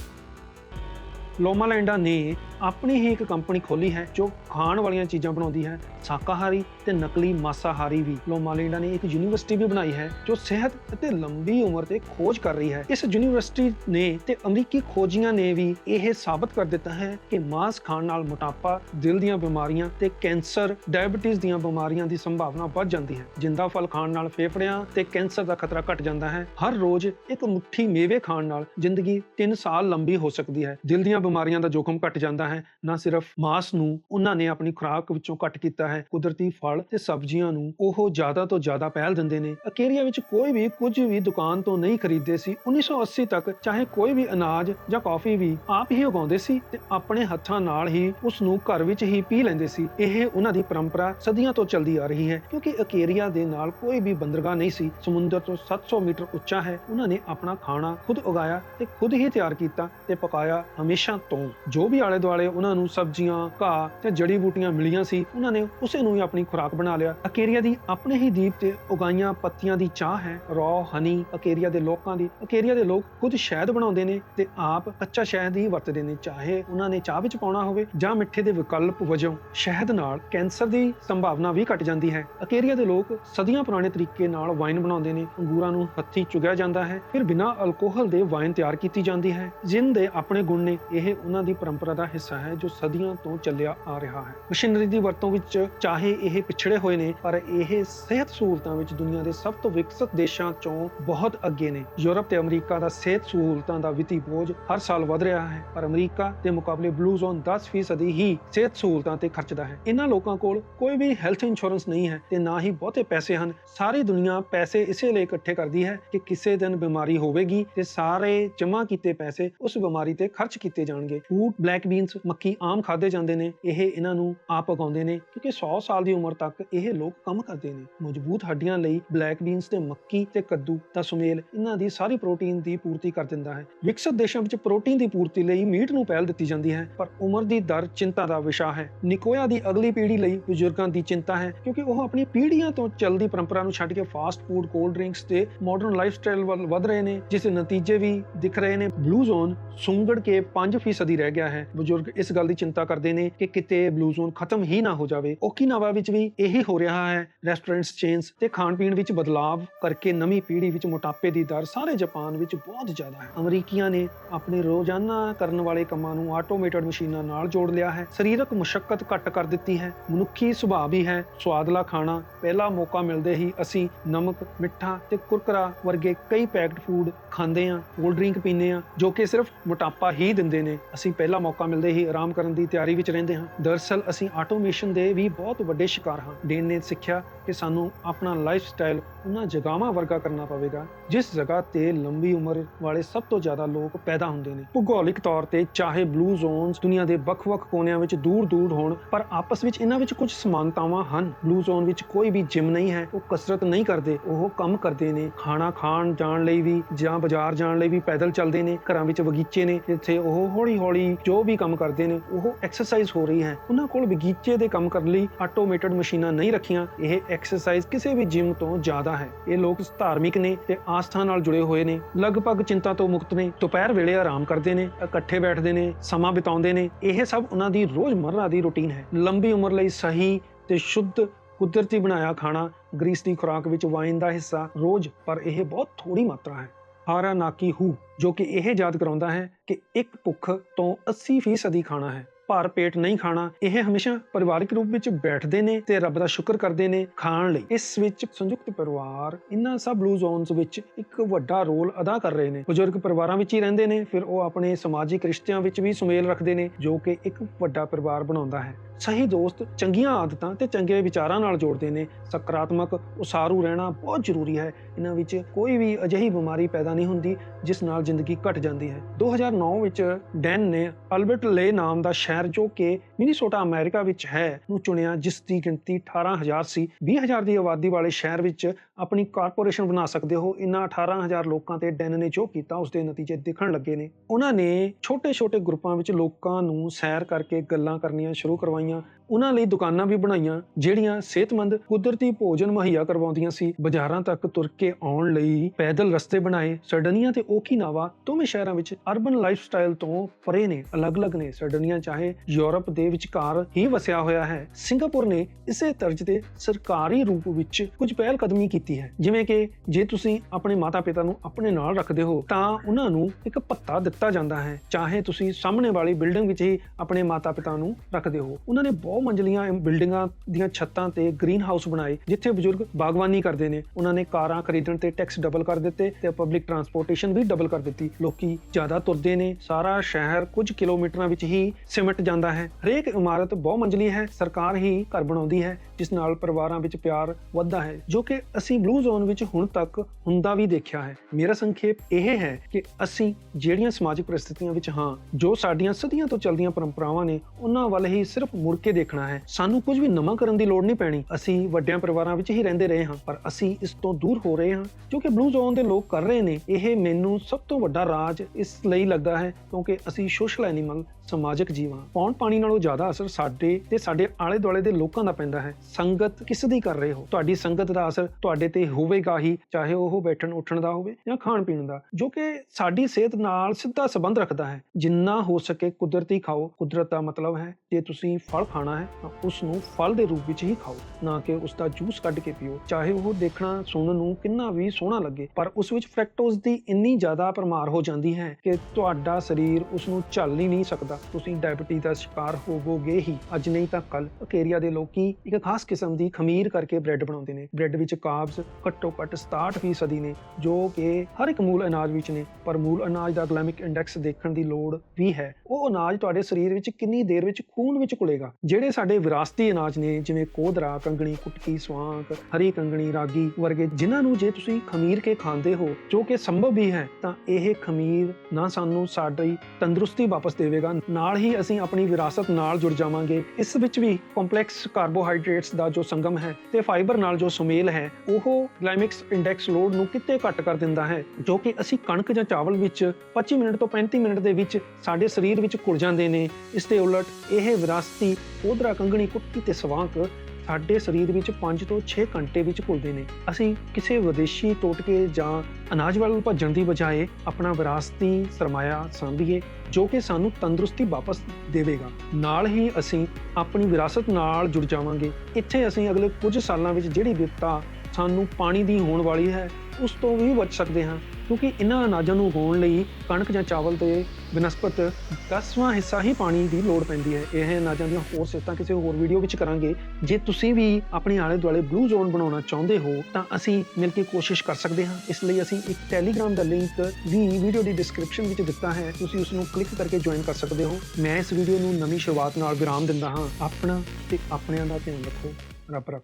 Speaker 1: ਲੋਮਾਲੈਂਡਾ ਨੇ ਆਪਣੀ ਹੀ ਇੱਕ ਕੰਪਨੀ ਖੋਲੀ ਹੈ, ਜੋ ਖਾਣ ਵਾਲੀਆਂ ਚੀਜ਼ਾਂ ਬਣਾਉਂਦੀ ਹੈ, ਸ਼ਾਕਾਹਾਰੀ ਤੇ ਨਕਲੀ ਮਾਸਾਹਾਰੀ ਵੀ। ਲੋਮਾਲੀਡਾ ਨੇ ਇੱਕ ਯੂਨੀਵਰਸਿਟੀ ਵੀ ਬਣਾਈ ਹੈ, ਜੋ ਸਿਹਤ ਅਤੇ ਲੰਬੀ ਉਮਰ ਤੇ ਖੋਜ ਕਰ ਰਹੀ ਹੈ। ਇਸ ਯੂਨੀਵਰਸਿਟੀ ਨੇ ਤੇ ਅਮਰੀਕੀ ਖੋਜੀਆਂ ਨੇ ਵੀ ਇਹ ਸਾਬਤ ਕਰ ਦਿੱਤਾ ਹੈ ਕਿ ਮਾਸ ਖਾਣ ਨਾਲ ਮੋਟਾਪਾ, ਦਿਲ ਦੀਆਂ ਬਿਮਾਰੀਆਂ ਤੇ ਕੈਂਸਰ, ਡਾਇਬੀਟੀਜ਼ ਦੀਆਂ ਬਿਮਾਰੀਆਂ ਦੀ ਸੰਭਾਵਨਾ ਵੱਧ ਜਾਂਦੀ ਹੈ। ਜਿੰਦਾ ਫਲ ਖਾਣ ਨਾਲ ਫੇਫੜਿਆਂ ਤੇ ਕੈਂਸਰ ਦਾ ਖਤਰਾ ਘਟ ਜਾਂਦਾ ਹੈ। ਹਰ ਰੋਜ਼ ਇੱਕ ਮੁੱਠੀ ਮੇਵੇ ਖਾਣ ਨਾਲ ਜ਼ਿੰਦਗੀ 3 ਸਾਲ ਲੰਬੀ ਹੋ ਸਕਦੀ ਹੈ। ਦਿਲ ਦੀਆਂ ਬਿਮਾਰੀਆਂ ਦਾ ਜੋਖਮ ਘਟ ਜਾਂਦਾ ਹੈ। ਨਾ ਸਿਰਫ ਮਾਸ ਨੂੰ ਉਹਨਾਂ ਨੇ ਆਪਣੀ ਖੁਰਾਕ ਵਿੱਚੋਂ ਘਟ ਕੀਤਾ ਹੈ। ਕੁਦਰਤੀ ਫਲ ਤੇ ਸਬਜ਼ੀਆਂ ਨੂੰ ਉਹ ਜ਼ਿਆਦਾ ਤੋਂ ਜ਼ਿਆਦਾ ਪਹਿਲ ਦਿੰਦੇ ਨੇ। ਅਕੇਰੀਆ ਵਿੱਚ ਕੋਈ ਵੀ ਕੁਝ ਵੀ ਦੁਕਾਨ ਤੋਂ ਨਹੀਂ ਖਰੀਦਦੇ ਸੀ। 1980 ਤੱਕ ਚਾਹੇ ਕੋਈ ਵੀ ਅਨਾਜ ਜਾਂ ਕਾਫੀ ਵੀ ਆਪ ਹੀ ਉਗਾਉਂਦੇ ਸੀ ਤੇ ਆਪਣੇ ਹੱਥਾਂ ਨਾਲ ਹੀ ਉਸ ਨੂੰ ਘਰ ਵਿੱਚ ਹੀ ਪੀ ਲੈਂਦੇ ਸੀ। ਇਹ ਉਹਨਾਂ ਦੀ ਪਰੰਪਰਾ ਸਦੀਆਂ ਤੋਂ ਚੱਲਦੀ ਆ ਰਹੀ ਹੈ ਕਿਉਂਕਿ ਅਕੇਰੀਆ ਦੇ ਨਾਲ ਕੋਈ ਵੀ ਬੰਦਰਗਾਹ ਨਹੀਂ ਸੀ। ਸਮੁੰਦਰ ਤੋਂ 700 ਮੀਟਰ ਉੱਚਾ ਹੈ। ਉਹਨਾਂ ਨੇ ਆਪਣਾ ਖਾਣਾ ਖੁਦ ਉਗਾਇਆ ਤੇ ਖੁਦ ਹੀ ਤਿਆਰ ਕੀਤਾ ਤੇ ਪਕਾਇਆ ਹਮੇਸ਼ਾ ਤੋਂ। ਜੋ ਵੀ ਆਲੇ ਦੁਆਲੇ ਉਹਨਾਂ ਨੂੰ ਸਬਜ਼ੀਆਂ, ਘਾਹ ਤੇ ਜੜੀ ਬੂਟੀਆਂ ਮਿਲੀਆਂ ਸੀ, ਉਹਨਾਂ ਨੇ ਉਸੇ ਨੂੰ ਹੀ ਆਪਣੀ ਖੁਰਾਕ ਬਣਾ ਲਿਆ। ਅਕੇਰੀਆ ਦੀ ਆਪਣੇ ਹੀ ਦੀਪ ਤੇ ਉਗਾਈਆਂ ਪੱਤੀਆਂ ਦੀ ਚਾਹ ਹੈ। ਰॉ, ਹਨੀ, ਅਕੇਰੀਆ ਦੇ ਲੋਕਾਂ ਦੀ। ਅਕੇਰੀਆ ਦੇ ਲੋਕ ਖੁਦ ਸ਼ਹਿਦ ਬਣਾਉਂਦੇ ਨੇ ਤੇ ਆਪ ਕੱਚਾ ਸ਼ਹਿਦ ਹੀ ਵਰਤਦੇ ਨੇ। ਚਾਹੇ ਉਹਨਾਂ ਨੇ ਚਾਹ ਵਿੱਚ ਪਾਉਣਾ ਹੋਵੇ ਜਾਂ ਮਿੱਠੇ ਦੇ ਵਿਕਲਪ ਵਜੋਂ, ਸ਼ਹਿਦ ਨਾਲ ਕੈਂਸਰ ਦੀ ਸੰਭਾਵਨਾ ਵੀ ਘਟ ਜਾਂਦੀ ਹੈ। ਅਕੇਰੀਆ ਦੇ ਲੋਕ ਸਦੀਆਂ ਪੁਰਾਣੇ ਤਰੀਕੇ ਨਾਲ ਵਾਈਨ ਬਣਾਉਂਦੇ ਨੇ। ਅੰਗੂਰਾਂ ਨੂੰ ਹੱਥੀ ਚੁਗਿਆ ਜਾਂਦਾ ਹੈ। ਫਿਰ ਬਿਨਾਂ ਅਲਕੋਹਲ ਦੇ ਵਾਈਨ ਤਿਆਰ ਕੀਤੀ ਜਾਂਦੀ ਹੈ। ਜਿਨ ਦੇ ਆਪਣੇ ਗੁਣ ਨੇ, ਇਹ ਉਹਨਾਂ ਦੀ ਪਰੰਪਰਾ ਦਾ ਹਿੱਸਾ ਹੈ ਜੋ ਸਦੀਆਂ ਤੋਂ ਚੱਲਿਆ ਆ ਰਿਹਾ ਹੈ। ਮਸ਼ੀਨਰੀ ਦੀ ਵਰਤੋਂ ਵਿੱਚ ਚਾਹੇ ਇਹ ਪਿਛੜੇ ਹੋਏ ਨੇ, ਪਰ ਇਹ ਸਿਹਤ ਸਹੂਲਤਾਂ ਵਿੱਚ ਦੁਨੀਆ ਦੇ ਸਭ ਤੋਂ ਵਿਕਸਿਤ ਦੇਸ਼ਾਂ ਚੋਂ ਬਹੁਤ ਅੱਗੇ ਨੇ। ਯੂਰਪ ਤੇ ਅਮਰੀਕਾ ਦਾ ਸਿਹਤ ਸਹੂਲਤਾਂ ਦਾ ਵਿੱਤੀ ਬੋਝ ਹਰ ਸਾਲ ਵਧ ਰਿਹਾ ਹੈ, ਪਰ ਅਮਰੀਕਾ ਦੇ ਮੁਕਾਬਲੇ ਬਲੂ ਜ਼ੋਨ 10% ਹੀ ਸਿਹਤ ਸਹੂਲਤਾਂ ਤੇ ਖਰਚਦਾ ਹੈ। ਇਹਨਾਂ ਲੋਕਾਂ ਕੋਲ ਕੋਈ ਵੀ ਹੈਲਥ ਇੰਸ਼ੋਰੈਂਸ ਨਹੀਂ ਹੈ ਤੇ ਨਾ ਹੀ ਬਹੁਤੇ ਪੈਸੇ ਹਨ। ਸਾਰੀ ਦੁਨੀਆ ਪੈਸੇ ਇਸੇ ਲਈ ਇਕੱਠੇ ਕਰਦੀ ਹੈ ਕਿ ਕਿਸੇ ਦਿਨ ਬਿਮਾਰੀ ਹੋਵੇਗੀ ਤੇ ਸਾਰੇ ਜਮ੍ਹਾਂ ਕੀਤੇ ਪੈਸੇ ਉਸ ਬਿਮਾਰੀ ਤੇ ਖਰਚ ਕੀਤੇ ਜਾਣਗੇ। ਫੂਡ ਬਲੈਕ ਬੀਨਸ ਮੱਕੀ ਆਮ ਖਾਦੇ ਜਾਂਦੇ ਨੇ। ਇਹ ਇਹਨਾਂ ਨੂੰ ਆਪ ਉਗਾਉਂਦੇ ਨੇ ਕਿਉਂਕਿ 100 ਸਾਲ ਦੀ ਉਮਰ ਤੱਕ ਇਹ ਲੋਕ ਕੰਮ ਕਰਦੇ ਨੇ। ਮਜ਼ਬੂਤ ਹੱਡੀਆਂ ਲਈ ਬਲੈਕ ਬੀਨਸ ਤੇ ਮੱਕੀ ਤੇ ਕੱਦੂ ਦਾ ਸੁਮੇਲ ਇਹਨਾਂ ਦੀ ਸਾਰੀ ਪ੍ਰੋਟੀਨ ਦੀ ਪੂਰਤੀ ਕਰ ਦਿੰਦਾ ਹੈ। ਵਿਕਸਿਤ ਦੇਸ਼ਾਂ ਵਿੱਚ ਪ੍ਰੋਟੀਨ ਦੀ ਪੂਰਤੀ ਲਈ ਮੀਟ ਨੂੰ ਪਹਿਲ ਦਿੱਤੀ ਜਾਂਦੀ ਹੈ, ਪਰ ਉਮਰ ਦੀ ਦਰ ਚਿੰਤਾ ਦਾ ਵਿਸ਼ਾ ਹੈ। ਨਿਕੋਇਆ ਦੀ ਅਗਲੀ ਪੀੜ੍ਹੀ ਲਈ ਬਜ਼ੁਰਗਾਂ ਦੀ ਚਿੰਤਾ ਹੈ, ਕਿਉਂਕਿ ਉਹ ਆਪਣੀ ਪੀੜ੍ਹੀਆਂ ਤੋਂ ਚੱਲਦੀ ਪਰੰਪਰਾ ਨੂੰ ਛੱਡ ਕੇ ਫਾਸਟ ਫੂਡ ਕੋਲਡ ਡਰਿੰਕਸ ਤੇ ਮਾਡਰਨ ਲਾਈਫਸਟਾਈਲ ਵੱਲ ਵਧ ਰਹੇ ਨੇ, ਜਿਸ ਦੇ ਨਤੀਜੇ ਵੀ ਦਿਖ ਰਹੇ ਨੇ। ਬਲੂ ਜ਼ੋਨ ਸੁੰਗੜ ਕੇ 5% ਰਹਿ ਗਿਆ ਹੈ। ਬਜ਼ੁਰਗ ਇਸ ਗੱਲ ਦੀ ਚਿੰਤਾ ਕਰਦੇ ਨੇ ਕਿ ਕਿਤੇ ਬਲੂ ਜ਼ੋਨ ਖਤਮ ਹੀ ਨਾ ਹੋ ਜਾਵੇ। ਓਕੀਨਾਵਾ ਵਿੱਚ ਵੀ ਇਹੀ ਹੋ ਰਿਹਾ ਹੈ ਰੈਸਟੋਰੈਂਟਸ ਚੇਨਸ ਤੇ ਖਾਣ ਪੀਣ ਵਿੱਚ ਬਦਲਾਵ ਕਰਕੇ ਨਵੀਂ ਪੀੜ੍ਹੀ ਵਿੱਚ ਮੋਟਾਪੇ ਦੀ ਦਰ ਸਾਰੇ ਜਾਪਾਨ ਵਿੱਚ ਬਹੁਤ ਜ਼ਿਆਦਾ ਹੈ। ਅਮਰੀਕੀਆਂ ਨੇ ਆਪਣੇ ਰੋਜ਼ਾਨਾ ਕਰਨ ਵਾਲੇ ਕੰਮਾਂ ਨੂੰ ਆਟੋਮੇਟਡ ਮਸ਼ੀਨਾਂ ਨਾਲ ਜੋੜ ਲਿਆ ਹੈ। ਸਰੀਰਕ ਮੁਸ਼ਕਲ ਘੱਟ ਕਰ ਦਿੱਤੀ ਹੈ। ਮਨੁੱਖੀ ਸੁਭਾਅ ਵੀ ਹੈ। ਸਵਾਦਲਾ ਖਾਣਾ, ਪਹਿਲਾ ਮੌਕਾ ਮਿਲਦੇ ਹੀ ਅਸੀਂ ਨਮਕ, ਮਿੱਠਾ ਤੇ ਕੁਰਕਰਾ ਵਰਗੇ ਕਈ ਪੈਕਡ ਫੂਡ ਖਾਂਦੇ ਆ ਕੋਲਡ ਡਰਿੰਕ ਪੀਂਦੇ ਆ ਜੋ ਕਿ ਸਿਰਫ ਮੋਟਾਪਾ ਹੀ ਦਿੰਦੇ ਨੇ। ਅਸੀਂ ਪਹਿਲਾ ਮੌਕਾ ਮਿਲਦੇ ਹੀ ਆਰਾਮ ਕਰਨ ਦੀ ਤਿਆਰੀ ਵਿੱਚ ਰਹਿੰਦੇ ਹਾਂ। ਦਰਅਸਲ ਅਸੀਂ ਆਟੋਮੇਸ਼ਨ ਦੇ ਵੀ ਬਹੁਤ ਵੱਡੇ ਸ਼ਿਕਾਰ ਹਾਂ ਦੇਣ ਨੇ ਸਿੱਖਿਆ ਕਿ ਸਾਨੂੰ ਆਪਣਾ ਲਾਈਫ ਸਟਾਈਲ ਉਹਨਾਂ ਜਗਾਵਾਂ ਵਰਗਾ ਕਰਨਾ ਪਵੇਗਾ। ਜਿਸ ਜਗ੍ਹਾ ਤੇ ਲੰਬੀ ਉਮਰ ਵਾਲੇ ਸਭ ਤੋਂ ਜ਼ਿਆਦਾ ਲੋਕ ਪੈਦਾ ਹੁੰਦੇ ਨੇ। ਭੂਗੋਲਿਕ ਤੌਰ ਤੇ ਚਾਹੇ ਬਲੂ ਜ਼ੋਨਸ ਦੁਨੀਆ ਦੇ ਵੱਖ-ਵੱਖ ਕੋਨਿਆਂ ਵਿੱਚ ਦੂਰ-ਦੂਰ ਹੋਣ, ਪਰ ਆਪਸ ਵਿੱਚ ਇਹਨਾਂ ਵਿੱਚ ਕੁਝ ਸਮਾਨਤਾਵਾਂ ਹਨ। ਬਲੂ ਜ਼ੋਨ ਵਿੱਚ ਕੋਈ ਵੀ ਜਿਮ ਨਹੀਂ ਹੈ, ਉਹ ਕਸਰਤ ਨਹੀਂ ਕਰਦੇ, ਉਹ ਕੰਮ ਕਰਦੇ ਨੇ। ਖਾਣਾ ਖਾਣ ਜਾਣ ਲਈ ਵੀ ਜਾਂ ਬਾਜ਼ਾਰ ਜਾਣ ਲਈ ਵੀ ਪੈਦਲ ਚੱਲਦੇ ਨੇ, ਘਰਾਂ ਵਿੱਚ ਬਗੀਚੇ ਨੇ, ਜਿੱਥੇ ਉਹ ਹੌਲੀ-ਹੌਲੀ ਜੋ ਵੀ ਕੰਮ ਕਰਦੇ ਨੇ, ਉਹ ਐਕਸਰਸਾਈਜ਼ ਹੋ ਰਹੀ ਹੈ। ਉਹਨਾਂ ਕੋਲ ਬਗੀਚੇ ਦੇ ਕੰਮ ਕਰਨ ਲਈ ਆਟੋਮੇਟਡ ਮਸ਼ੀਨਾਂ ਨਹੀਂ ਰੱਖੀਆਂ। ਇਹ ਐਕਸਰਸਾਈਜ਼ ਕਿਸੇ ਵੀ ਜਿਮ ਤੋਂ ਜ਼ਿਆਦਾ ਹੈ। ਇਹ ਲੋਕ ਧਾਰਮਿਕ ਨੇ ਤੇ ਆਸਥਾ ਨਾਲ ਜੁੜੇ ਹੋਏ ਨੇ, ਲਗਭਗ ਚਿੰਤਾ ਤੋਂ ਮੁਕਤ ਨੇ, ਦੁਪਹਿਰ ਵੇਲੇ ਆਰਾਮ ਕਰਦੇ ਨੇ, ਇਕੱਠੇ ਬੈਠਦੇ ਨੇ, ਸਮਾਂ ਬਿਤਾਉਂਦੇ ਨੇ, ਇਹ ਸਭ ਉਹਨਾਂ ਦੀ ਰੋਜ਼ਮਰਰਾ ਦੀ ਰੁਟੀਨ ਹੈ। ਲੰਬੀ ਉਮਰ ਲਈ ਸਹੀ ਤੇ ਸ਼ੁੱਧ, ਕੁਦਰਤੀ ਬਣਾਇਆ ਖਾਣਾ, ਗ੍ਰੀਸ ਦੀ ਖੁਰਾਕ ਵਿੱਚ ਵਾਈਨ ਦਾ ਹਿੱਸਾ, ਰੋਜ਼, ਪਰ ਇਹ ਬਹੁਤ ਥੋੜੀ ਮਾਤਰਾ ਹੈ। ਹਾਰਾ ਨਾਕੀ ਹੂ, ਜੋ ਕਿ ਇਹ ਯਾਦ ਕਰਾਉਂਦਾ ਹੈ ਕਿ ਇੱਕ ਭੁੱਖ ਤੋਂ 80% ਖਾਣਾ ਹੈ। ਭਾਰ ਪੇਟ ਨਹੀਂ ਖਾਣਾ, ਇਹ ਹਮੇਸ਼ਾ ਪਰਿਵਾਰਕ ਰੂਪ ਵਿੱਚ ਬੈਠਦੇ ਨੇ ਤੇ ਰੱਬ ਦਾ ਸ਼ੁਕਰ ਕਰਦੇ ਨੇ ਖਾਣ ਲਈ। ਇਸ ਵਿੱਚ ਸੰਯੁਕਤ ਪਰਿਵਾਰ ਇਹਨਾਂ ਸਭ ਬਲੂ ਜ਼ੋਨਸ ਵਿੱਚ ਇੱਕ ਵੱਡਾ ਰੋਲ ਅਦਾ ਕਰ ਰਹੇ ਨੇ। ਬਜ਼ੁਰਗ ਪਰਿਵਾਰਾਂ ਵਿੱਚ ਹੀ ਰਹਿੰਦੇ ਨੇ, ਫਿਰ ਉਹ ਆਪਣੇ ਸਮਾਜਿਕ ਰਿਸ਼ਤਿਆਂ ਵਿੱਚ ਵੀ ਸੁਮੇਲ ਰੱਖਦੇ ਨੇ, ਜੋ ਕਿ ਇੱਕ ਵੱਡਾ ਪਰਿਵਾਰ ਬਣਾਉਂਦਾ ਹੈ। ਸਹੀ ਦੋਸਤ, ਚੰਗੀਆਂ ਆਦਤਾਂ ਤੇ ਚੰਗੇ ਵਿਚਾਰਾਂ ਨਾਲ ਜੋੜਦੇ ਨੇ। ਸਕਾਰਾਤਮਕ, ਉਸਾਰੂ ਰਹਿਣਾ ਬਹੁਤ ਜ਼ਰੂਰੀ ਹੈ। ਇਹਨਾਂ ਵਿੱਚ ਕੋਈ ਵੀ ਅਜਿਹੀ ਬਿਮਾਰੀ ਪੈਦਾ ਨਹੀਂ ਹੁੰਦੀ, ਜਿਸ ਨਾਲ ਜ਼ਿੰਦਗੀ ਘਟ ਜਾਂਦੀ ਹੈ। 2009 ਵਿੱਚ ਡੈਨ ਨੇ ਅਲਬਰਟ ਲੇ ਨਾਮ ਦਾ ਸ਼ਹਿਰ ਜੋ ਕਿ ਮਿਨੀਸੋਟਾ, ਅਮਰੀਕਾ ਵਿੱਚ ਹੈ, ਨੂੰ ਚੁਣਿਆ, ਜਿਸ ਦੀ ਗਿਣਤੀ 18000 ਸੀ। 20000 ਦੀ ਆਬਾਦੀ ਵਾਲੇ ਸ਼ਹਿਰ ਵਿੱਚ ਆਪਣੀ ਕਾਰਪੋਰੇਸ਼ਨ ਬਣਾ ਸਕਦੇ ਹੋ। ਇਨ੍ਹਾਂ 18000 ਲੋਕਾਂ ਤੇ ਡੈਨ ਨੇ ਜੋ ਕੀਤਾ, ਉਸ ਦੇ ਨਤੀਜੇ ਦਿਖਣ ਲੱਗੇ ਨੇ। ਉਹਨਾਂ ਨੇ ਛੋਟੇ-ਛੋਟੇ ਗਰੁੱਪਾਂ ਵਿੱਚ ਲੋਕਾਂ ਨੂੰ ਸੈਰ ਕਰਕੇ ਗੱਲਾਂ ਕਰਨੀਆਂ ਸ਼ੁਰੂ ਕਰਵਾਈਆਂ। años ਉਹਨਾਂ ਲਈ ਦੁਕਾਨਾਂ ਵੀ ਬਣਾਈਆਂ, ਜਿਹੜੀਆਂ ਸਿਹਤਮੰਦ ਕੁਦਰਤੀ ਭੋਜਨ ਮੁਹੱਈਆ ਕਰਵਾਉਂਦੀਆਂ ਸੀ। ਬਾਜ਼ਾਰਾਂ ਤੱਕ ਤੁਰ ਕੇ ਆਉਣ ਲਈ ਪੈਦਲ ਰਸਤੇ ਬਣਾਏ। ਸਰਡਨੀਆਂ ਤੇ ਓਕੀਨਾਵਾ ਦੋਵੇਂ ਸ਼ਹਿਰਾਂ ਵਿੱਚ ਅਰਬਨ ਲਾਈਫਸਟਾਈਲ ਤੋਂ ਪਰੇ ਨੇ, ਅਲੱਗ-ਅਲੱਗ ਨੇ। ਸਰਡਨੀਆਂ ਚਾਹੇ ਯੂਰਪ ਦੇ ਵਿਚਕਾਰ ਹੀ ਵਸਿਆ ਹੋਇਆ ਹੈ। ਸਿੰਗਾਪੁਰ ਨੇ ਇਸੇ ਤਰਜ਼ ਤੇ ਸਰਕਾਰੀ ਰੂਪ ਵਿੱਚ ਕੁਝ ਪਹਿਲ ਕਦਮੀ ਕੀਤੀ ਹੈ। ਜਿਵੇਂ ਕਿ ਜੇ ਤੁਸੀਂ ਆਪਣੇ ਮਾਤਾ-ਪਿਤਾ ਨੂੰ ਆਪਣੇ ਨਾਲ ਰੱਖਦੇ ਹੋ, ਤਾਂ ਉਹਨਾਂ ਨੂੰ ਇੱਕ ਭੱਤਾ ਦਿੱਤਾ ਜਾਂਦਾ ਹੈ। ਚਾਹੇ ਤੁਸੀਂ ਸਾਹਮਣੇ ਵਾਲੀ ਬਿਲਡਿੰਗ ਵਿੱਚ ਹੀ ਆਪਣੇ ਮਾਤਾ-ਪਿਤਾ ਨੂੰ ਰੱਖਦੇ ਹੋ। ਉਹਨਾਂ ਨੇ ਬਹੁਤ ਬਹੁ ਮੰਜ਼ਲੀਆਂ ਬਿਲਡਿੰਗਾਂ ਦੀਆਂ ਛੱਤਾਂ ਤੇ ਗ੍ਰੀਨ ਹਾਊਸ ਬਣਾਏ, ਜਿੱਥੇ ਬਜ਼ੁਰਗ ਬਾਗਵਾਨੀ ਕਰਦੇ ਨੇ। ਉਹਨਾਂ ਨੇ ਕਾਰਾਂ ਖਰੀਦਣ ਤੇ ਟੈਕਸ ਡਬਲ ਕਰ ਦਿੱਤੇ ਤੇ ਪਬਲਿਕ ਟਰਾਂਸਪੋਰਟੇਸ਼ਨ ਵੀ ਡਬਲ ਕਰ ਦਿੱਤੀ। ਲੋਕੀ ਜ਼ਿਆਦਾ ਤੁਰਦੇ ਨੇ। ਸਾਰਾ ਸ਼ਹਿਰ ਕੁਝ ਕਿਲੋਮੀਟਰਾਂ ਵਿੱਚ ਹੀ ਸਿਮਟ ਜਾਂਦਾ ਹੈ। ਹਰੇਕ ਇਮਾਰਤ ਬਹੁ ਮੰਜ਼ਲੀ ਹੈ। ਸਰਕਾਰ ਹੀ ਘਰ ਬਣਾਉਂਦੀ ਹੈ, ਜਿਸ ਨਾਲ ਪਰਿਵਾਰਾਂ ਵਿੱਚ ਪਿਆਰ ਵੱਧਦਾ ਹੈ, ਜੋ ਕਿ ਅਸੀਂ ਬਲੂ ਜ਼ੋਨ ਵਿੱਚ ਹੁਣ ਤੱਕ ਹੁੰਦਾ ਵੀ ਦੇਖਿਆ ਹੈ। ਮੇਰਾ ਸੰਖੇਪ ਇਹ ਹੈ ਕਿ ਅਸੀਂ ਜਿਹੜੀਆਂ ਸਮਾਜਿਕ ਪ੍ਰਸਥਿਤੀਆਂ ਵਿੱਚ ਹਾਂ, ਜੋ ਸਾਡੀਆਂ ਸਦੀਆਂ ਤੋਂ ਚੱਲਦੀਆਂ ਪਰੰਪਰਾਵਾਂ ਨੇ, ਉਹਨਾਂ ਵੱਲ ਹੀ ਸਿਰਫ ਮੁੜ ਕੇ ਦੇਖ ਦੇਖਣਾ ਹੈ। ਸਾਨੂੰ ਕੁਝ ਵੀ ਨਵਾਂ ਕਰਨ ਦੀ ਲੋੜ ਨਹੀਂ ਪੈਣੀ। ਅਸੀਂ ਵੱਡਿਆਂ ਪਰਿਵਾਰਾਂ ਵਿੱਚ ਹੀ ਰਹਿੰਦੇ ਰਹੇ ਹਾਂ, ਪਰ ਅਸੀਂ ਇਸ ਤੋਂ ਦੂਰ ਹੋ ਰਹੇ ਹਾਂ, ਜੋ ਕਿ ਬਲੂ ਜ਼ੋਨ ਦੇ ਲੋਕ ਕਰ ਰਹੇ ਨੇ। ਇਹ ਮੈਨੂੰ ਸਭ ਤੋਂ ਵੱਡਾ ਰਾਜ ਇਸ ਲਈ ਲੱਗਦਾ ਹੈ, ਕਿਉਂਕਿ ਅਸੀਂ ਸੋਸ਼ਲ ਐਨੀਮਲ ਸਮਾਜਿਕ ਜੀਵ। ਪੌਣ ਪਾਣੀ ਨਾਲੋਂ ਜ਼ਿਆਦਾ ਅਸਰ ਸਾਡੇ ਤੇ ਸਾਡੇ ਆਲੇ ਦੁਆਲੇ ਦੇ ਲੋਕਾਂ ਦਾ ਪੈਂਦਾ ਹੈ। ਸੰਗਤ ਕਿਸ ਦੀ ਕਰ ਰਹੇ ਹੋ? ਤੁਹਾਡੀ ਸੰਗਤ ਦਾ ਅਸਰ ਤੁਹਾਡੇ ਤੇ ਹੋਵੇਗਾ ਹੀ, ਚਾਹੇ ਉਹ ਬੈਠਣ, ਉੱਠਣ ਦਾ ਹੋਵੇ ਜਾਂ ਖਾਣ ਪੀਣ ਦਾ, ਜੋ ਕਿ ਸਾਡੀ ਸਿਹਤ ਨਾਲ ਸਿੱਧਾ ਸੰਬੰਧ ਰੱਖਦਾ ਹੈ। ਜਿੰਨਾ ਹੋ ਸਕੇ ਕੁਦਰਤੀ ਖਾਓ। ਕੁਦਰਤ ਦਾ ਮਤਲਬ ਹੈ, ਜੇ ਤੁਸੀਂ ਫਲ ਖਾਣਾ ਹੈ, ਤਾਂ ਉਸ ਨੂੰ ਫਲ ਦੇ ਰੂਪ ਵਿੱਚ ਹੀ ਖਾਓ, ਨਾ ਕਿ ਉਸ ਦਾ ਜੂਸ ਕੱਢ ਕੇ ਪੀਓ। ਚਾਹੇ ਉਹ ਦੇਖਣਾ, ਸੁਣਨ ਨੂੰ ਕਿੰਨਾ ਵੀ ਸੋਹਣਾ ਲੱਗੇ, ਪਰ ਉਸ ਵਿੱਚ ਫ੍ਰੈਕਟੋਜ਼ ਦੀ ਇੰਨੀ ਜ਼ਿਆਦਾ ਪਰਮਾਰ ਹੋ ਜਾਂਦੀ ਹੈ ਕਿ ਤੁਹਾਡਾ ਸਰੀਰ ਉਸ ਨੂੰ ਝੱਲ ਹੀ ਨਹੀਂ ਸਕਦਾ। ਤੁਸੀਂ ਡਾਇਬੀਟੀਜ਼ ਦਾ ਸ਼ਿਕਾਰ ਹੋਵੋਗੇ ਹੀ। ਅੱਜ ਨਹੀਂ ਤਾਂ ਕੱਲ ਅਕੇਰੀਆ ਦੇ ਲੋਕੀ ਇੱਕ ਖਾਸ ਕਿਸਮ ਦੀ ਖਮੀਰ ਕਰਕੇ ਬ੍ਰੈਡ ਬਣਾਉਂਦੇ ਨੇ। ਬ੍ਰੈਡ ਵਿੱਚ ਕਾਰਬਸ ਘੱਟੋ ਘੱਟ 67% ਨੇ, ਜੋ ਕਿ ਹਰ ਇੱਕ ਮੂਲ ਅਨਾਜ ਵਿੱਚ ਨੇ। ਪਰ ਮੂਲ ਅਨਾਜ ਦਾ ਗਲਾਈਮਿਕ ਇੰਡੈਕਸ ਦੇਖਣ ਦੀ ਲੋੜ ਵੀ ਹੈ। ਉਹ ਅਨਾਜ ਤੁਹਾਡੇ ਸਰੀਰ ਵਿੱਚ ਕਿੰਨੀ ਦੇਰ ਵਿੱਚ ਖੂਨ ਵਿੱਚ ਘੁਲੇਗਾ, ਜਿਹੜੇ ਸਾਡੇ ਵਿਰਾਸਤੀ ਅਨਾਜ ਨੇ, ਜਿਵੇਂ ਕੋਧਰਾ ਕੰਗਣੀ, ਕੁਟਕੀ, ਸਵਾਂਕ, ਹਰੀ ਕੰਗਣੀ, ਰਾਗੀ ਵਰਗੇ, ਜਿਨ੍ਹਾਂ ਨੂੰ ਜੇ ਤੁਸੀਂ ਖਮੀਰ ਕੇ ਖਾਂਦੇ ਹੋ, ਜੋ ਕਿ ਸੰਭਵ ਵੀ ਹੈ, ਤਾਂ ਇਹ ਖਮੀਰ ਨਾ ਸਾਨੂੰ ਸਾਡੀ ਤੰਦਰੁਸਤੀ ਵਾਪਸ ਦੇਵੇਗਾ। ਨਾਲ ਹੀ ਅਸੀਂ ਆਪਣੀ ਵਿਰਾਸਤ ਨਾਲ ਜੁੜ ਜਾਵਾਂਗੇ। ਇਸ ਵਿੱਚ ਵੀ ਕੰਪਲੈਕਸ ਕਾਰਬੋਹਾਈਡਰੇਟਸ ਦਾ ਜੋ ਸੰਗਮ ਹੈ ਤੇ ਫਾਈਬਰ ਨਾਲ ਜੋ ਸੁਮੇਲ ਹੈ, ਉਹ ਗਲਾਈਮਿਕਸ ਇੰਡੈਕਸ ਲੋਡ ਨੂੰ ਕਿਤੇ ਘੱਟ ਕਰ ਦਿੰਦਾ ਹੈ, ਜੋ ਕਿ ਅਸੀਂ ਕਣਕ ਜਾਂ ਚਾਵਲ ਵਿੱਚ 25 ਮਿੰਟ ਤੋਂ 35 ਮਿੰਟ ਦੇ ਵਿੱਚ ਸਾਡੇ ਸਰੀਰ ਵਿੱਚ ਘੁਲ ਜਾਂਦੇ ਨੇ। ਇਸ ਦੇ ਉਲਟ ਇਹ ਵਿਰਾਸਤੀ ਕੋਦਰਾ ਕੰਗਣੀ ਕੁੱਟੀ ਤੇ ਸਵਾਂਕ ਸਾਡੇ ਸਰੀਰ ਵਿੱਚ 5 ਤੋਂ 6 ਘੰਟੇ ਵਿੱਚ ਘੁਲਦੇ ਨੇ। ਅਸੀਂ ਕਿਸੇ ਵਿਦੇਸ਼ੀ ਟੋਟਕੇ ਜਾਂ ਅਨਾਜ ਵੱਲ ਭੱਜਣ ਦੀ ਬਜਾਏ ਆਪਣਾ ਵਿਰਾਸਤੀ ਸਰਮਾਇਆ ਸਾਂਭੀਏ, ਜੋ ਕਿ ਸਾਨੂੰ ਤੰਦਰੁਸਤੀ ਵਾਪਸ ਦੇਵੇਗਾ। ਨਾਲ ਹੀ ਅਸੀਂ ਆਪਣੀ ਵਿਰਾਸਤ ਨਾਲ ਜੁੜ ਜਾਵਾਂਗੇ। ਇੱਥੇ ਅਸੀਂ ਅਗਲੇ ਕੁਝ ਸਾਲਾਂ ਵਿੱਚ ਜਿਹੜੀ ਵਿਪਤਾ ਸਾਨੂੰ ਪਾਣੀ ਦੀ ਹੋਣ ਵਾਲੀ ਹੈ, ਉਸ ਤੋਂ ਵੀ ਬਚ ਸਕਦੇ ਹਾਂ। ਕਿਉਂਕਿ ਇਹਨਾਂ ਅਨਾਜਾਂ ਨੂੰ ਉਗਾਉਣ ਲਈ ਕਣਕ ਜਾਂ ਚਾਵਲ ਦੇ ਬਨਸਪਤ 10ਵਾਂ ਹਿੱਸਾ ਹੀ ਪਾਣੀ ਦੀ ਲੋੜ ਪੈਂਦੀ ਹੈ। ਇਹ ਅਨਾਜਾਂ ਦੀਆਂ ਹੋਰ ਸਿਹਤਾਂ ਕਿਸੇ ਹੋਰ ਵੀਡੀਓ ਵਿੱਚ ਕਰਾਂਗੇ। ਜੇ ਤੁਸੀਂ ਵੀ ਆਪਣੇ ਆਲੇ ਦੁਆਲੇ ਬਲੂ ਜ਼ੋਨ ਬਣਾਉਣਾ ਚਾਹੁੰਦੇ ਹੋ, ਤਾਂ ਅਸੀਂ ਮਿਲ ਕੇ ਕੋਸ਼ਿਸ਼ ਕਰ ਸਕਦੇ ਹਾਂ। ਇਸ ਲਈ ਅਸੀਂ ਇੱਕ ਟੈਲੀਗ੍ਰਾਮ ਦਾ ਲਿੰਕ ਵੀ ਵੀਡੀਓ ਦੀ ਡਿਸਕ੍ਰਿਪਸ਼ਨ ਵਿੱਚ ਦਿੱਤਾ ਹੈ। ਤੁਸੀਂ ਉਸ ਨੂੰ ਕਲਿੱਕ ਕਰਕੇ ਜੁਆਇਨ ਕਰ ਸਕਦੇ ਹੋ। ਮੈਂ ਇਸ ਵੀਡੀਓ ਨੂੰ ਨਵੀਂ ਸ਼ੁਰੂਆਤ ਨਾਲ ਵਿਰਾਮ ਦਿੰਦਾ ਹਾਂ। ਆਪਣਾ ਤੇ ਆਪਣਿਆਂ ਦਾ ਧਿਆਨ ਰੱਖੋ। ਰੱਬ ਰੱਖਾ।